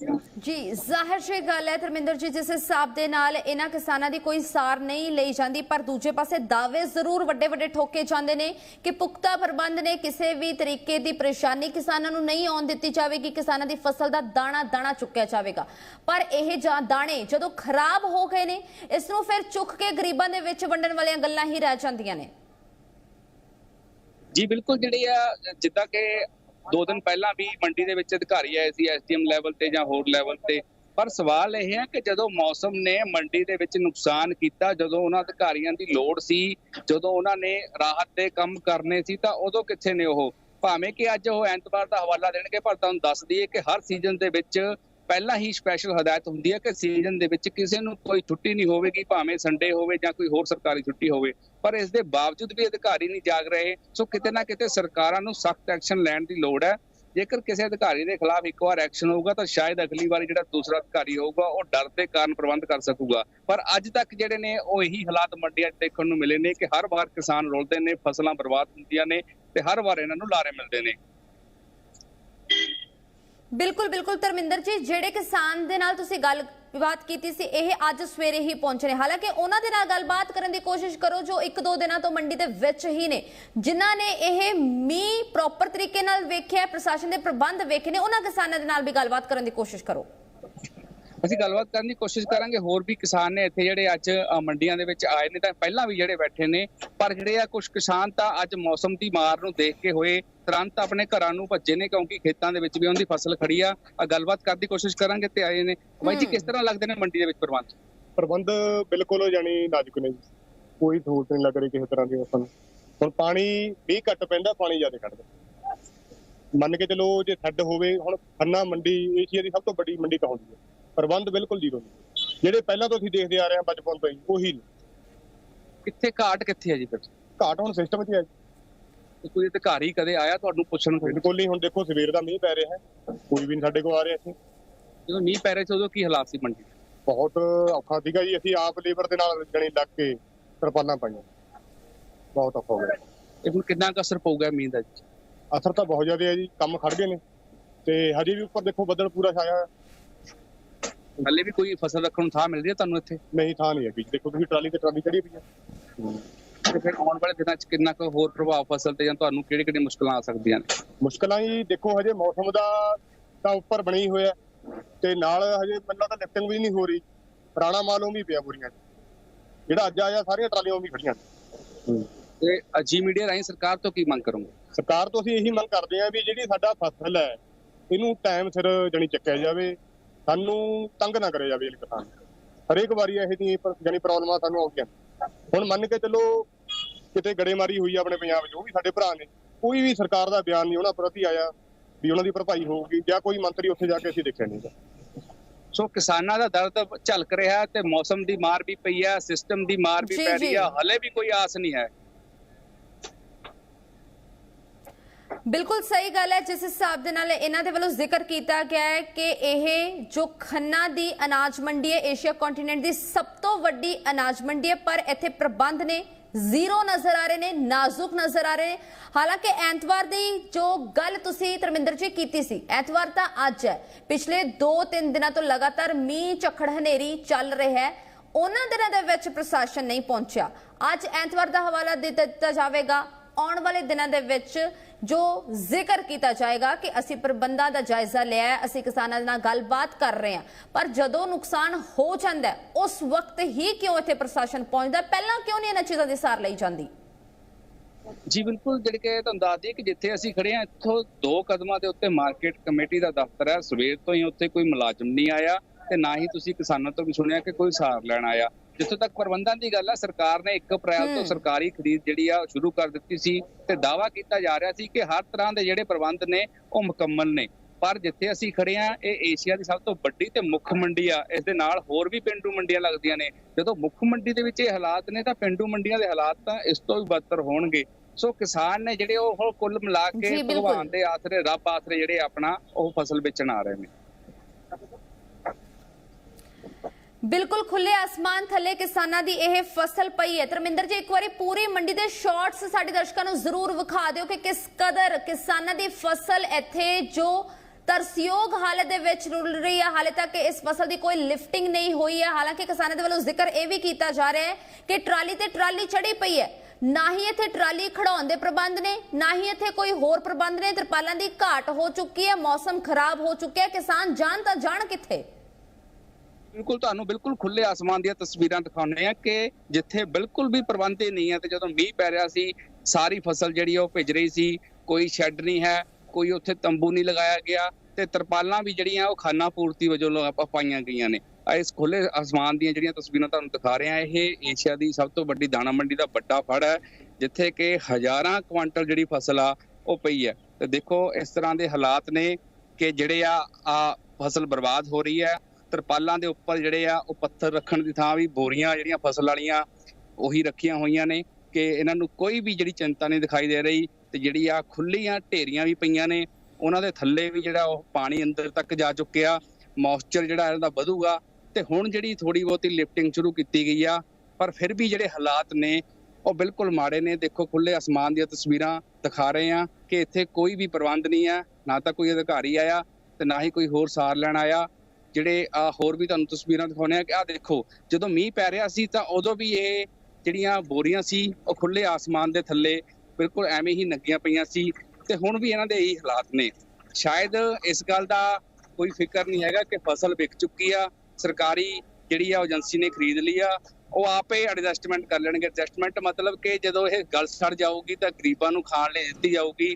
ਜੀ, ਜ਼ਾਹਿਰ ਜੀ ਗੱਲ ਹੈ ਧਰਮਿੰਦਰ ਜੀ, ਜਿਸ ਹਿਸਾਬ ਦੇ ਨਾਲ ਇਹਨਾਂ ਕਿਸਾਨਾਂ ਦੀ ਕੋਈ ਸਾਰ ਨਹੀਂ ਲਈ ਜਾਂਦੀ, ਪਰ ਦੂਜੇ ਪਾਸੇ ਦਾਅਵੇ ਜ਼ਰੂਰ ਵੱਡੇ ਵੱਡੇ ਠੋਕੇ ਜਾਂਦੇ ਨੇ ਕਿ ਪੁਖਤਾ ਪ੍ਰਬੰਧ ਨੇ ਕਿਸੇ ਵੀ ਤਰੀਕੇ ਦੀ ਪਰੇਸ਼ਾਨੀ ਕਿਸਾਨਾਂ ਨੂੰ ਨਹੀਂ ਆਉਣ ਦਿੱਤੀ ਜਾਵੇਗੀ, ਕਿਸਾਨਾਂ ਦੀ ਫਸਲ ਦਾ ਦਾਣਾ ਦਾਣਾ ਚੁੱਕਿਆ ਜਾਵੇਗਾ। ਪਰ ਇਹ ਜਾਂ ਦਾਣੇ ਜਦੋਂ ਖਰਾਬ ਹੋ ਗਏ ਨੇ, ਇਸ ਨੂੰ ਫਿਰ ਚੁੱਕ ਕੇ ਗਰੀਬਾਂ ਦੇ ਵਿੱਚ ਵੰਡਣ ਵਾਲੀਆਂ ਗੱਲਾਂ ਹੀ ਰਹਿ ਜਾਂਦੀਆਂ ਨੇ। ਜੀ, ਬਿਲਕੁਲ ਜਿਹੜੀ ਆ, ਜਿੱਦਾਂ ਕਿ ਦੋ ਦਿਨ ਪਹਿਲਾਂ ਵੀ ਮੰਡੀ ਦੇ ਵਿੱਚ ਅਧਿਕਾਰੀ ਆਏ ਸੀ ਐਸਡੀਐਮ ਲੈਵਲ ਤੇ ਜਾਂ ਹੋਰ ਲੈਵਲ ਤੇ। ਪਰ ਸਵਾਲ ਇਹ ਹੈ ਕਿ ਜਦੋਂ ਮੌਸਮ ਨੇ ਮੰਡੀ ਦੇ ਵਿੱਚ ਨੁਕਸਾਨ ਕੀਤਾ, ਜਦੋਂ ਉਹਨਾਂ ਅਧਿਕਾਰੀਆਂ ਦੀ ਲੋੜ ਸੀ, ਜਦੋਂ ਉਹਨਾਂ ਨੇ ਰਾਹਤ ਦੇ ਕੰਮ ਕਰਨੇ ਸੀ, ਤਾਂ ਉਦੋਂ ਕਿੱਥੇ ਨੇ ਉਹ? ਭਾਵੇਂ ਕਿ ਅੱਜ ਉਹ ਐਤਵਾਰ ਦਾ ਹਵਾਲਾ ਦੇਣਗੇ, ਪਰ ਤੁਹਾਨੂੰ ਦੱਸ ਦਈਏ ਕਿ ਹਰ ਸੀਜ਼ਨ ਦੇ ਵਿੱਚ ਪਹਿਲਾਂ ਹੀ ਸਪੈਸ਼ਲ ਹਦਾਇਤ ਹੁੰਦੀ ਹੈ ਕਿ ਸੀਜ਼ਨ ਦੇ ਵਿੱਚ ਕਿਸੇ ਨੂੰ ਕੋਈ ਛੁੱਟੀ ਨਹੀਂ ਹੋਵੇਗੀ, ਭਾਵੇਂ ਸੰਡੇ ਹੋਵੇ ਜਾਂ ਕੋਈ ਹੋਰ ਸਰਕਾਰੀ ਛੁੱਟੀ ਹੋਵੇ। ਪਰ ਇਸ ਦੇ ਬਾਵਜੂਦ ਵੀ ਅਧਿਕਾਰੀ ਨਹੀਂ ਜਾਗ ਰਹੇ, ਸੋ ਕਿਤੇ ਨਾ ਕਿਤੇ ਸਰਕਾਰਾਂ ਨੂੰ ਸਖਤ ਐਕਸ਼ਨ ਲੈਣ ਦੀ ਲੋੜ ਹੈ। ਜੇਕਰ ਕਿਸੇ ਅਧਿਕਾਰੀ ਦੇ ਖਿਲਾਫ ਇੱਕ ਵਾਰ ਐਕਸ਼ਨ ਹੋਊਗਾ, ਤਾਂ ਸ਼ਾਇਦ ਅਗਲੀ ਵਾਰੀ ਜਿਹੜਾ ਦੂਸਰਾ ਅਧਿਕਾਰੀ ਹੋਊਗਾ, ਉਹ ਡਰ ਦੇ ਕਾਰਨ ਪ੍ਰਬੰਧ ਕਰ ਸਕੂਗਾ। ਪਰ ਅੱਜ ਤੱਕ ਜਿਹੜੇ ਨੇ, ਉਹ ਇਹੀ ਹਾਲਾਤ ਮੰਡੀਆਂ 'ਚ ਦੇਖਣ ਨੂੰ ਮਿਲੇ ਨੇ ਕਿ ਹਰ ਵਾਰ ਕਿਸਾਨ ਰੁਲਦੇ ਨੇ, ਫਸਲਾਂ ਬਰਬਾਦ ਹੁੰਦੀਆਂ ਨੇ ਤੇ ਹਰ ਵਾਰ ਇਹਨਾਂ ਨੂੰ ਲਾਰੇ ਮਿਲਦੇ ਨੇ। ਬਿਲਕੁਲ ਬਿਲਕੁਲ ਧਰਮਿੰਦਰ ਜੀ, ਜਿਹੜੇ ਕਿਸਾਨ ਦੇ ਨਾਲ ਤੁਸੀਂ ਗੱਲ ਬਾਤ ਕੀਤੀ ਸੀ, ਇਹ ਅੱਜ ਸਵੇਰੇ ਹੀ ਪਹੁੰਚੇ ਨੇ ਹਾਲਾਂਕਿ ਉਹਨਾਂ ਦੇ ਨਾਲ ਗੱਲਬਾਤ ਕਰਨ ਦੀ ਕੋਸ਼ਿਸ਼ ਕਰੋ, ਜੋ ਇੱਕ ਦੋ ਦਿਨਾਂ ਤੋਂ ਮੰਡੀ ਦੇ ਵਿੱਚ ਹੀ ਨੇ। ਜਿਨ੍ਹਾਂ ਨੇ ਇਹ ਮੀਂਹ ਪ੍ਰੋਪਰ ਤਰੀਕੇ ਨਾਲ ਵੇਖਿਆ, ਪ੍ਰਸ਼ਾਸਨ ਦੇ ਪ੍ਰਬੰਧ ਵੇਖੇ ਨੇ, ਉਹਨਾਂ ਕਿਸਾਨਾਂ ਦੇ ਨਾਲ ਵੀ ਗੱਲਬਾਤ ਕਰਨ ਦੀ ਕੋਸ਼ਿਸ਼ ਕਰੋ। ਅਸੀਂ ਗੱਲਬਾਤ ਕਰਨ ਦੀ ਕੋਸ਼ਿਸ਼ ਕਰਾਂਗੇ। ਹੋਰ ਵੀ ਕਿਸਾਨ ਨੇ ਇੱਥੇ ਜਿਹੜੇ ਅੱਜ ਮੰਡੀਆਂ ਦੇ ਵਿੱਚ ਆਏ ਨੇ ਤਾਂ ਪਹਿਲਾਂ ਵੀ ਜਿਹੜੇ ਬੈਠੇ ਨੇ ਪਰ ਜਿਹੜੇ ਆ ਕੁਝ ਕਿਸਾਨ ਤਾਂ ਅੱਜ ਮੌਸਮ ਦੀ ਮਾਰ ਨੂੰ ਦੇਖ ਕੇ ਹੋਏ ਤੁਰੰਤ ਆਪਣੇ ਘਰਾਂ ਨੂੰ ਭੱਜੇ ਨੇ ਕਿਉਂਕਿ ਖੇਤਾਂ ਦੇ ਵਿੱਚ ਵੀ ਉਹਨਾਂ ਦੀ ਫਸਲ ਖੜੀ ਆ। ਗੱਲਬਾਤ ਕਰਨ ਦੀ ਕੋਸ਼ਿਸ਼ ਕਰਾਂਗੇ ਤੇ ਆਏ ਨੇ। ਬਾਈ ਜੀ। ਕਿਸ ਤਰ੍ਹਾਂ ਲੱਗਦੇ ਨੇ ਮੰਡੀ ਦੇ ਵਿੱਚ ਪ੍ਰਬੰਧ? ਪ੍ਰਬੰਧ ਬਿਲਕੁਲ ਜਾਨੀ ਨਾਜ਼ੁਕ ਨੇ ਕੋਈ ਸਹੂਲਤ ਨਹੀਂ ਲੱਗ ਰਹੀ ਕਿਸੇ ਤਰ੍ਹਾਂ ਦੀ ਆਪਾਂ ਹੁਣ ਪਾਣੀ ਵੀ ਘੱਟ ਪੈਂਦਾ ਪਾਣੀ ਜ਼ਿਆਦਾ ਕੱਢਦਾ ਮੰਨ ਕੇ ਚਲੋ ਜੇ ਛੱਡ ਹੋਵੇ ਹੁਣ ਖੰਨਾ ਮੰਡੀ ਏਸ਼ੀਆ ਦੀ ਸਭ ਤੋਂ ਵੱਡੀ ਮੰਡੀ ਕਹਾਉਂਦੀ ਹੈ? ਪ੍ਰਬੰਧ ਬਿਲਕੁਲ ਜ਼ੀਰੋ ਨੇ। ਜਿਹੜੇ ਪਹਿਲਾਂ ਤੋਂ ਅਸੀਂ ਦੇਖਦੇ ਆ ਰਹੇ ਹਾਂ ਬਚਪਨ ਤੋਂ ਹੀ ਉਹੀ ਨੇ। ਕਿੱਥੇ ਘਾਟ ਕਿੱਥੇ ਹੈ ਜੀ ਫਿਰ? ਘਾਟ ਹੁਣ ਸਿਸਟਮ 'ਚ ਹੈ ਤੇ ਕੋਈ ਅਧਿਕਾਰੀ ਕਦੇ ਆਇਆ ਤੁਹਾਨੂੰ ਪੁੱਛਣ ਕੋਈ ਬਿਲਕੁਲ ਹੀ ਹੁਣ ਦੇਖੋ ਸਵੇਰ ਦਾ ਮੀਂਹ ਪੈ ਰਿਹਾ ਹੈ ਕੋਈ ਵੀ ਨਹੀਂ ਸਾਡੇ ਕੋਲ ਆ ਰਿਹਾ ਇੱਥੇ। ਜਦੋਂ ਮੀਂਹ ਪੈ ਰਿਹਾ ਸੀ ਉਦੋਂ ਕੀ ਹਾਲਾਤ ਸੀ ਮੰਡੀ ਦੇ? ਬਹੁਤ ਔਖਾ ਸੀਗਾ ਜੀ ਅਸੀਂ ਆਪ ਲੇਬਰ ਦੇ ਨਾਲ ਜਣੀ ਲੱਗ ਕੇ ਤਰਪਾਲਾਂ ਪਾਈਆਂ। ਬਹੁਤ ਔਖਾ ਹੋ ਗਿਆ। ਇਹ ਹੁਣ ਕਿੰਨਾ ਕੁ ਅਸਰ ਪਊਗਾ ਮੀਂਹ ਦਾ ਜੀ? ਅਸਰ ਤਾਂ ਬਹੁਤ ਜ਼ਿਆਦਾ ਹੈ ਜੀ ਕੰਮ ਖੜ ਗਏ ਨੇ। ਤੇ ਹਜੇ ਵੀ ਉੱਪਰ ਦੇਖੋ ਬੱਦਲ ਪੂਰਾ ਛਾਇਆ। ਹਾਲੇ ਵੀ ਕੋਈ ਫਸਲ ਰੱਖਣ ਨੂੰ ਥਾਂ ਮਿਲ ਰਹੀ ਹੈ ਤੁਹਾਨੂੰ ਇੱਥੇ? ਨਹੀਂ ਥਾਂ ਨਹੀਂ ਹੈਗੀ। ਦੇਖੋ ਤੁਸੀਂ ਟਰਾਲੀ ਤੇ ਟਰਾਲੀ ਚੜੀ ਪਈ ਹੈ ਤੇ ਫਿਰ ਆਉਣ ਵਾਲੇ ਦਿਨਾਂ 'ਚ ਕਿੰਨਾ ਕੁ ਹੋਰ ਪ੍ਰਭਾਵ ਫਸਲ ਤੇ ਜਾਂ ਤੁਹਾਨੂੰ ਕਿਹੜੀ ਕਿਹੜੀ ਮੁਸ਼ਕਲਾਂ ਆ ਸਕਦੀਆਂ ਨੇ? ਮੁਸ਼ਕਲਾਂ ਹੀ ਦੇਖੋ ਹਜੇ ਮੌਸਮ ਦਾ ਤਾਂ ਉੱਪਰ ਬਣੀ ਹੋਇਆ ਤੇ ਨਾਲ ਹਜੇ ਮੈਨੂੰ ਤਾਂ ਲਿਫਟਿੰਗ ਵੀ ਨਹੀਂ ਹੋ ਰਹੀ। ਪੁਰਾਣਾ ਮਾਲ ਉਹ ਵੀ ਪਿਆ ਬੁਰੀਆਂ। ਜਿਹੜਾ ਅੱਜ ਆਇਆ ਸਾਰੀਆਂ ਟਰਾਲੀਆਂ ਉਹ ਵੀ ਖੜੀਆਂ। ਤੇ ਅਜੀ ਮੀਡੀਆ ਰਾਹੀਂ ਸਰਕਾਰ ਤੋਂ ਕੀ ਮੰਗ ਕਰੋਗੇ? ਸਰਕਾਰ ਤੋਂ ਅਸੀਂ ਇਹੀ ਮੰਗ ਕਰਦੇ ਹਾਂ ਵੀ ਜਿਹੜੀ ਸਾਡਾ ਫਸਲ ਹੈ ਇਹਨੂੰ ਟਾਈਮ ਸਿਰ ਜਣੀ ਚੱਕਿਆ ਜਾਵੇ। ਸਾਨੂੰ ਤੰਗ ਨਾ ਕਰਿਆ ਜਾਵੇ ਇਹ ਕਿਸਾਨ ਹਰੇਕ ਵਾਰੀ ਇਹ ਜੀ ਜਣੀ ਪ੍ਰੋਬਲਮਾਂ ਸਾਨੂੰ ਆਉਂਦੀਆਂ। ਹੁਣ ਮੰਨ ਕੇ ਚੱਲੋ ਕਿਤੇ ਗੜੇਮਾਰੀ ਹੋਈ ਆ ਆਪਣੇ ਪੰਜਾਬ 'ਚ ਉਹ ਵੀ ਸਾਡੇ ਭਰਾ ਨੇ ਕੋਈ ਵੀ ਸਰਕਾਰ ਦਾ ਬਿਆਨ ਨਹੀਂ ਉਹਨਾਂ ਪ੍ਰਤੀ ਆਇਆ ਵੀ ਉਹਨਾਂ ਦੀ ਭਰਪਾਈ ਹੋਊਗੀ ਜਾਂ ਕੋਈ ਮੰਤਰੀ ਉੱਥੇ ਜਾ ਕੇ ਅਸੀਂ ਦੇਖਿਆ ਨਹੀਂ। ਸੋ ਕਿਸਾਨਾਂ ਦਾ ਦਰਦ ਝਲਕ ਰਿਹਾ ਤੇ ਮੌਸਮ ਦੀ ਮਾਰ ਵੀ ਪਈ ਹੈ ਸਿਸਟਮ ਦੀ ਮਾਰ ਵੀ ਪੈ ਰਹੀ। ਹੈ ਹਲੇ ਵੀ ਕੋਈ ਆਸ ਨਹੀਂ ਹੈ ਬਿਲਕੁਲ ਸਹੀ ਗੱਲ ਹੈ, ਜਿਸ ਹਿਸਾਬ ਦੇ ਨਾਲ ਇਹਨਾਂ ਦੇ ਵੱਲੋਂ ਜ਼ਿਕਰ ਕੀਤਾ ਗਿਆ ਹੈ ਕਿ ਇਹ ਜੋ ਖੰਨਾ ਦੀ ਅਨਾਜ ਮੰਡੀ ਹੈ, ਏਸ਼ੀਆ ਕੰਟੀਨੈਂਟ ਦੀ ਸਭ ਤੋਂ ਵੱਡੀ ਅਨਾਜ ਮੰਡੀ ਹੈ, ਪਰ ਇੱਥੇ ਪ੍ਰਬੰਧ ਨੇ ਜ਼ੀਰੋ ਨਜ਼ਰ ਆ ਰਹੇ ਨੇ, ਨਾਜ਼ੁਕ ਨਜ਼ਰ ਆ ਰਹੇ ਨੇ। ਹਾਲਾਂਕਿ ਐਤਵਾਰ ਦੀ ਜੋ ਗੱਲ ਤੁਸੀਂ ਧਰਮਿੰਦਰ ਜੀ ਕੀਤੀ ਸੀ, ਐਤਵਾਰ ਤਾਂ ਅੱਜ ਹੈ। ਪਿਛਲੇ 2-3 ਦਿਨਾਂ ਤੋਂ ਲਗਾਤਾਰ ਮੀਂਹ, ਝੱਖੜ, ਹਨੇਰੀ ਚੱਲ ਰਿਹਾ ਹੈ। ਉਹਨਾਂ ਦਿਨਾਂ ਦੇ ਵਿੱਚ ਪ੍ਰਸ਼ਾਸਨ ਨਹੀਂ ਪਹੁੰਚਿਆ। ਅੱਜ ਐਤਵਾਰ ਦਾ ਹਵਾਲਾ ਦੇ ਦਿੱਤਾ ਜਾਵੇਗਾ। ਆਉਣ ਵਾਲੇ ਦਿਨਾਂ ਦੇ ਵਿੱਚ ਜੋ ਜ਼ਿਕਰ ਕੀਤਾ ਜਾਏਗਾ ਕਿ ਅਸੀਂ ਪ੍ਰਬੰਧਾਂ ਦਾ ਜਾਇਜ਼ਾ ਲਿਆ ਹੈ, ਅਸੀਂ ਕਿਸਾਨਾਂ ਨਾਲ ਗੱਲਬਾਤ ਕਰ ਰਹੇ ਹਾਂ। ਪਰ ਜਦੋਂ ਨੁਕਸਾਨ ਹੋ ਜਾਂਦਾ ਉਸ ਵਕਤ ਹੀ ਕਿਉਂ ਇੱਥੇ ਪ੍ਰਸ਼ਾਸਨ ਪਹੁੰਚਦਾ ਪਹਿਲਾਂ ਕਿਉਂ ਨਹੀਂ ਇਹਨਾਂ ਚੀਜ਼ਾਂ ਦੀ ਸਾਰ ਲਈ ਜਾਂਦੀ? ਜੀ, ਬਿਲਕੁਲ ਜਿਹੜੇ ਕਿ ਤੁਹਾਨੂੰ ਦੱਸ ਦਈਏ ਕਿ ਜਿੱਥੇ ਅਸੀਂ ਖੜੇ ਹਾਂ, ਇੱਥੋਂ ਦੋ ਕਦਮਾਂ ਦੇ ਉੱਤੇ ਮਾਰਕੀਟ ਕਮੇਟੀ ਦਾ ਦਫ਼ਤਰ ਹੈ। ਸਵੇਰ ਤੋਂ ਹੀ ਉੱਥੇ ਕੋਈ ਮੁਲਾਜ਼ਮ ਨਹੀਂ ਆਇਆ ਤੇ ਨਾ ਹੀ ਤੁਸੀਂ ਕਿਸਾਨਾਂ ਤੋਂ ਵੀ ਸੁਣਿਆ ਕਿ ਕੋਈ ਸਾਰ ਲੈਣ ਆਇਆ। ਜਿੱਥੋਂ ਤੱਕ ਪ੍ਰਬੰਧਾਂ ਦੀ ਗੱਲ ਹੈ ਸਰਕਾਰ ਨੇ 1 ਅਪ੍ਰੈਲ ਤੋਂ। ਸਰਕਾਰੀ ਖਰੀਦ ਜਿਹੜੀ ਆ ਸ਼ੁਰੂ ਕਰ ਦਿੱਤੀ ਸੀ ਤੇ ਦਾਵਾ ਕੀਤਾ ਜਾ ਰਿਹਾ ਸੀ ਕਿ ਹਰ ਤਰ੍ਹਾਂ ਦੇ ਜਿਹੜੇ ਪ੍ਰਬੰਧ ਨੇ ਉਹ ਮੁਕੰਮਲ ਨੇ ਪਰ ਜਿੱਥੇ ਅਸੀਂ ਖੜੇ ਆ ਇਹ ਏਸ਼ੀਆ ਦੀ ਸਭ ਤੋਂ ਵੱਡੀ ਤੇ ਮੁੱਖ ਮੰਡੀ ਆ ਇਸ ਦੇ ਨਾਲ ਹੋਰ ਵੀ ਪਿੰਡੂ ਮੰਡੀਆਂ ਲੱਗਦੀਆਂ ਨੇ ਜਦੋਂ ਮੁੱਖ ਮੰਡੀ ਦੇ ਵਿੱਚ ਇਹ ਹਾਲਾਤ ਨੇ ਤਾਂ ਪਿੰਡੂ ਮੰਡੀਆਂ ਦੇ ਹਾਲਾਤ ਤਾਂ ਇਸ ਤੋਂ ਵੀ ਬਦਤਰ ਹੋਣਗੇ ਸੋ ਕਿਸਾਨ ਨੇ ਜਿਹੜੇ ਉਹ ਕੁੱਲ ਮਿਲਾ ਕੇ। ਭਗਵਾਨ ਦੇ ਆਸਰੇ ਰੱਬ ਆਸਰੇ ਜਿਹੜੇ ਆਪਣਾ ਉਹ ਫਸਲ ਵੇਚਣ ਆ ਰਹੇ ਨੇ ਬਿਲਕੁਲ ਖੁੱਲੇ ਆਸਮਾਨ ਥੱਲੇ ਕਿਸਾਨਾਂ ਦੀ ਇਹ ਫਸਲ ਪਈ ਹੈ। ਧਰਮਿੰਦਰ ਜੀ, ਇੱਕ ਵਾਰੀ ਪੂਰੀ ਮੰਡੀ ਦੇ ਸ਼ਾਰਟਸ ਸਾਡੇ ਦਰਸ਼ਕਾਂ ਨੂੰ ਜ਼ਰੂਰ ਵਿਖਾ ਦਿਓ ਕਿ ਕਿਸ ਕਦਰ ਕਿਸਾਨਾਂ ਦੀ ਫਸਲ ਇੱਥੇ ਜੋ ਤਰਸਯੋਗ ਹਾਲਤ ਦੇ ਵਿੱਚ ਰੁਲ ਰਹੀ ਹੈ। ਹਾਲੇ ਤੱਕ ਇਸ ਫਸਲ ਦੀ ਕੋਈ ਲਿਫਟਿੰਗ ਨਹੀਂ ਹੋਈ ਹੈ। ਹਾਲਾਂਕਿ ਕਿਸਾਨਾਂ ਦੇ ਵੱਲੋਂ ਜ਼ਿਕਰ ਇਹ ਵੀ ਕੀਤਾ ਜਾ ਰਿਹਾ ਹੈ ਕਿ ਟਰਾਲੀ ਤੇ ਟਰਾਲੀ ਚੜੀ ਪਈ ਹੈ। ਨਾ ਹੀ ਇੱਥੇ ਟਰਾਲੀ ਖੜਾਉਣ ਦੇ ਪ੍ਰਬੰਧ ਨੇ, ਨਾ ਹੀ ਇੱਥੇ ਕੋਈ ਹੋਰ ਪ੍ਰਬੰਧ ਨੇ। ਤਰਪਾਲਾਂ ਦੀ ਘਾਟ ਹੋ ਚੁੱਕੀ ਹੈ, ਮੌਸਮ ਖਰਾਬ ਹੋ ਚੁੱਕਿਆ ਕਿਸਾਨ ਜਾਣ ਤਾਂ ਜਾਣ ਕਿੱਥੇ? ਬਿਲਕੁਲ ਤੁਹਾਨੂੰ ਬਿਲਕੁਲ ਖੁੱਲੇ ਆਸਮਾਨ ਦੀਆਂ ਤਸਵੀਰਾਂ ਦਿਖਾਉਂਦੇ ਆ ਕਿ ਜਿੱਥੇ ਬਿਲਕੁਲ ਵੀ ਪ੍ਰਬੰਧ ਹੀ ਨਹੀਂ ਹੈ ਤੇ ਜਦੋਂ ਮੀਂਹ ਪੈ ਰਿਹਾ ਸੀ, ਸਾਰੀ ਫਸਲ ਜਿਹੜੀ ਆ ਉਹ ਭਿੱਜ ਰਹੀ ਸੀ, ਕੋਈ ਸ਼ੈੱਡ ਨਹੀਂ ਹੈ, ਕੋਈ ਉੱਥੇ ਤੰਬੂ ਨਹੀਂ ਲਗਾਇਆ ਗਿਆ ਤੇ ਤਰਪਾਲਾਂ ਵੀ ਜਿਹੜੀਆਂ ਉਹ ਖਾਨਾ ਪੂਰਤੀ ਵਜੋਂ ਲ- ਪਾਈਆਂ ਗਈਆਂ ਨੇ। ਇਸ ਖੁੱਲੇ ਆਸਮਾਨ ਦੀਆਂ ਜਿਹੜੀਆਂ ਤਸਵੀਰਾਂ ਤੁਹਾਨੂੰ ਦਿਖਾ ਰਿਹਾ ਇਹ ਏਸ਼ੀਆ ਦੀ ਸਭ ਤੋਂ ਵੱਡੀ ਦਾਣਾ ਮੰਡੀ ਦਾ ਵੱਡਾ ਫੜ ਹੈ, ਜਿੱਥੇ ਕਿ ਹਜ਼ਾਰਾਂ ਕੁਆਂਟਲ ਜਿਹੜੀ ਫਸਲ ਆ ਉਹ ਪਈ ਹੈ। ਤੇ ਦੇਖੋ ਇਸ ਤਰ੍ਹਾਂ ਦੇ ਹਾਲਾਤ ਨੇ ਕਿ ਜਿਹੜੇ ਆ ਆ ਫਸਲ ਬਰਬਾਦ ਹੋ ਰਹੀ ਹੈ। ਤਰਪਾਲਾਂ ਦੇ ਉੱਪਰ ਜਿਹੜੇ ਆ, ਉਹ ਪੱਥਰ ਰੱਖਣ ਦੀ ਥਾਂ ਵੀ ਬੋਰੀਆਂ ਜਿਹੜੀਆਂ ਫਸਲ ਵਾਲੀਆਂ ਉਹੀ ਰੱਖੀਆਂ ਹੋਈਆਂ ਨੇ ਕਿ ਇਹਨਾਂ ਨੂੰ ਕੋਈ ਵੀ ਜਿਹੜੀ ਚਿੰਤਾ ਨਹੀਂ ਦਿਖਾਈ ਦੇ ਰਹੀ ਤੇ ਜਿਹੜੀ ਆ ਖੁੱਲੀਆਂ ਢੇਰੀਆਂ ਵੀ ਪਈਆਂ ਨੇ, ਉਹਨਾਂ ਦੇ ਥੱਲੇ ਵੀ ਜਿਹੜਾ ਉਹ ਪਾਣੀ ਅੰਦਰ ਤੱਕ ਜਾ ਚੁੱਕਿਆ ਮੌਇਸਚਰ ਜਿਹੜਾ ਇਹਦਾ ਵਧੂਗਾ ਤੇ ਹੁਣ ਜਿਹੜੀ ਥੋੜੀ ਬਹੁਤੀ ਲਿਫਟਿੰਗ ਸ਼ੁਰੂ ਕੀਤੀ ਗਈ ਆ, ਪਰ ਫਿਰ ਵੀ ਜਿਹੜੇ ਹਾਲਾਤ ਨੇ, ਉਹ ਬਿਲਕੁਲ ਮਾੜੇ ਨੇ। ਦੇਖੋ ਖੁੱਲੇ ਅਸਮਾਨ ਦੀਆਂ ਤਸਵੀਰਾਂ ਦਿਖਾ ਰਹੇ ਆ ਕਿ ਇੱਥੇ ਕੋਈ ਵੀ ਪ੍ਰਬੰਧ ਨਹੀਂ ਹੈ, ਨਾ ਤਾਂ ਕੋਈ ਅਧਿਕਾਰੀ ਆਇਆ ਤੇ ਨਾ ਹੀ ਕੋਈ ਹੋਰ ਸਾਰ ਲੈਣ ਆਇਆ। ਜਿਹੜੇ ਆ ਹੋਰ ਵੀ ਤੁਹਾਨੂੰ ਤਸਵੀਰਾਂ ਦਿਖਾਉਣੇ ਆ ਕਿ ਆ ਦੇਖੋ, ਜਦੋਂ ਮੀਂਹ ਪੈ ਰਿਹਾ ਸੀ ਤਾਂ ਉਦੋਂ ਵੀ ਇਹ ਜਿਹੜੀਆਂ ਬੋਰੀਆਂ ਸੀ, ਉਹ ਖੁੱਲੇ ਆਸਮਾਨ ਦੇ ਥੱਲੇ ਬਿਲਕੁਲ ਐਵੇਂ ਹੀ ਲੱਗੀਆਂ ਪਈਆਂ ਸੀ ਤੇ ਹੁਣ ਵੀ ਇਹਨਾਂ ਦੇ ਇਹੀ ਹਾਲਾਤ ਨੇ। ਸ਼ਾਇਦ ਇਸ ਗੱਲ ਦਾ ਕੋਈ ਫਿਕਰ ਨਹੀਂ ਹੈਗਾ ਕਿ ਫਸਲ ਵਿਕ ਚੁੱਕੀ ਆ, ਸਰਕਾਰੀ ਜਿਹੜੀ ਆ ਏਜੰਸੀ ਨੇ ਖਰੀਦ ਲਈ ਆ, ਉਹ ਆਪੇ ਐਡਜਸਟਮੈਂਟ ਕਰ ਲੈਣਗੇ। ਐਡਜਸਟਮੈਂਟ ਮਤਲਬ ਕਿ ਜਦੋਂ ਇਹ ਗਲ ਸੜ ਜਾਊਗੀ ਤਾਂ ਗਰੀਬਾਂ ਨੂੰ ਖਾਣ ਲਈ ਦਿੱਤੀ ਜਾਊਗੀ।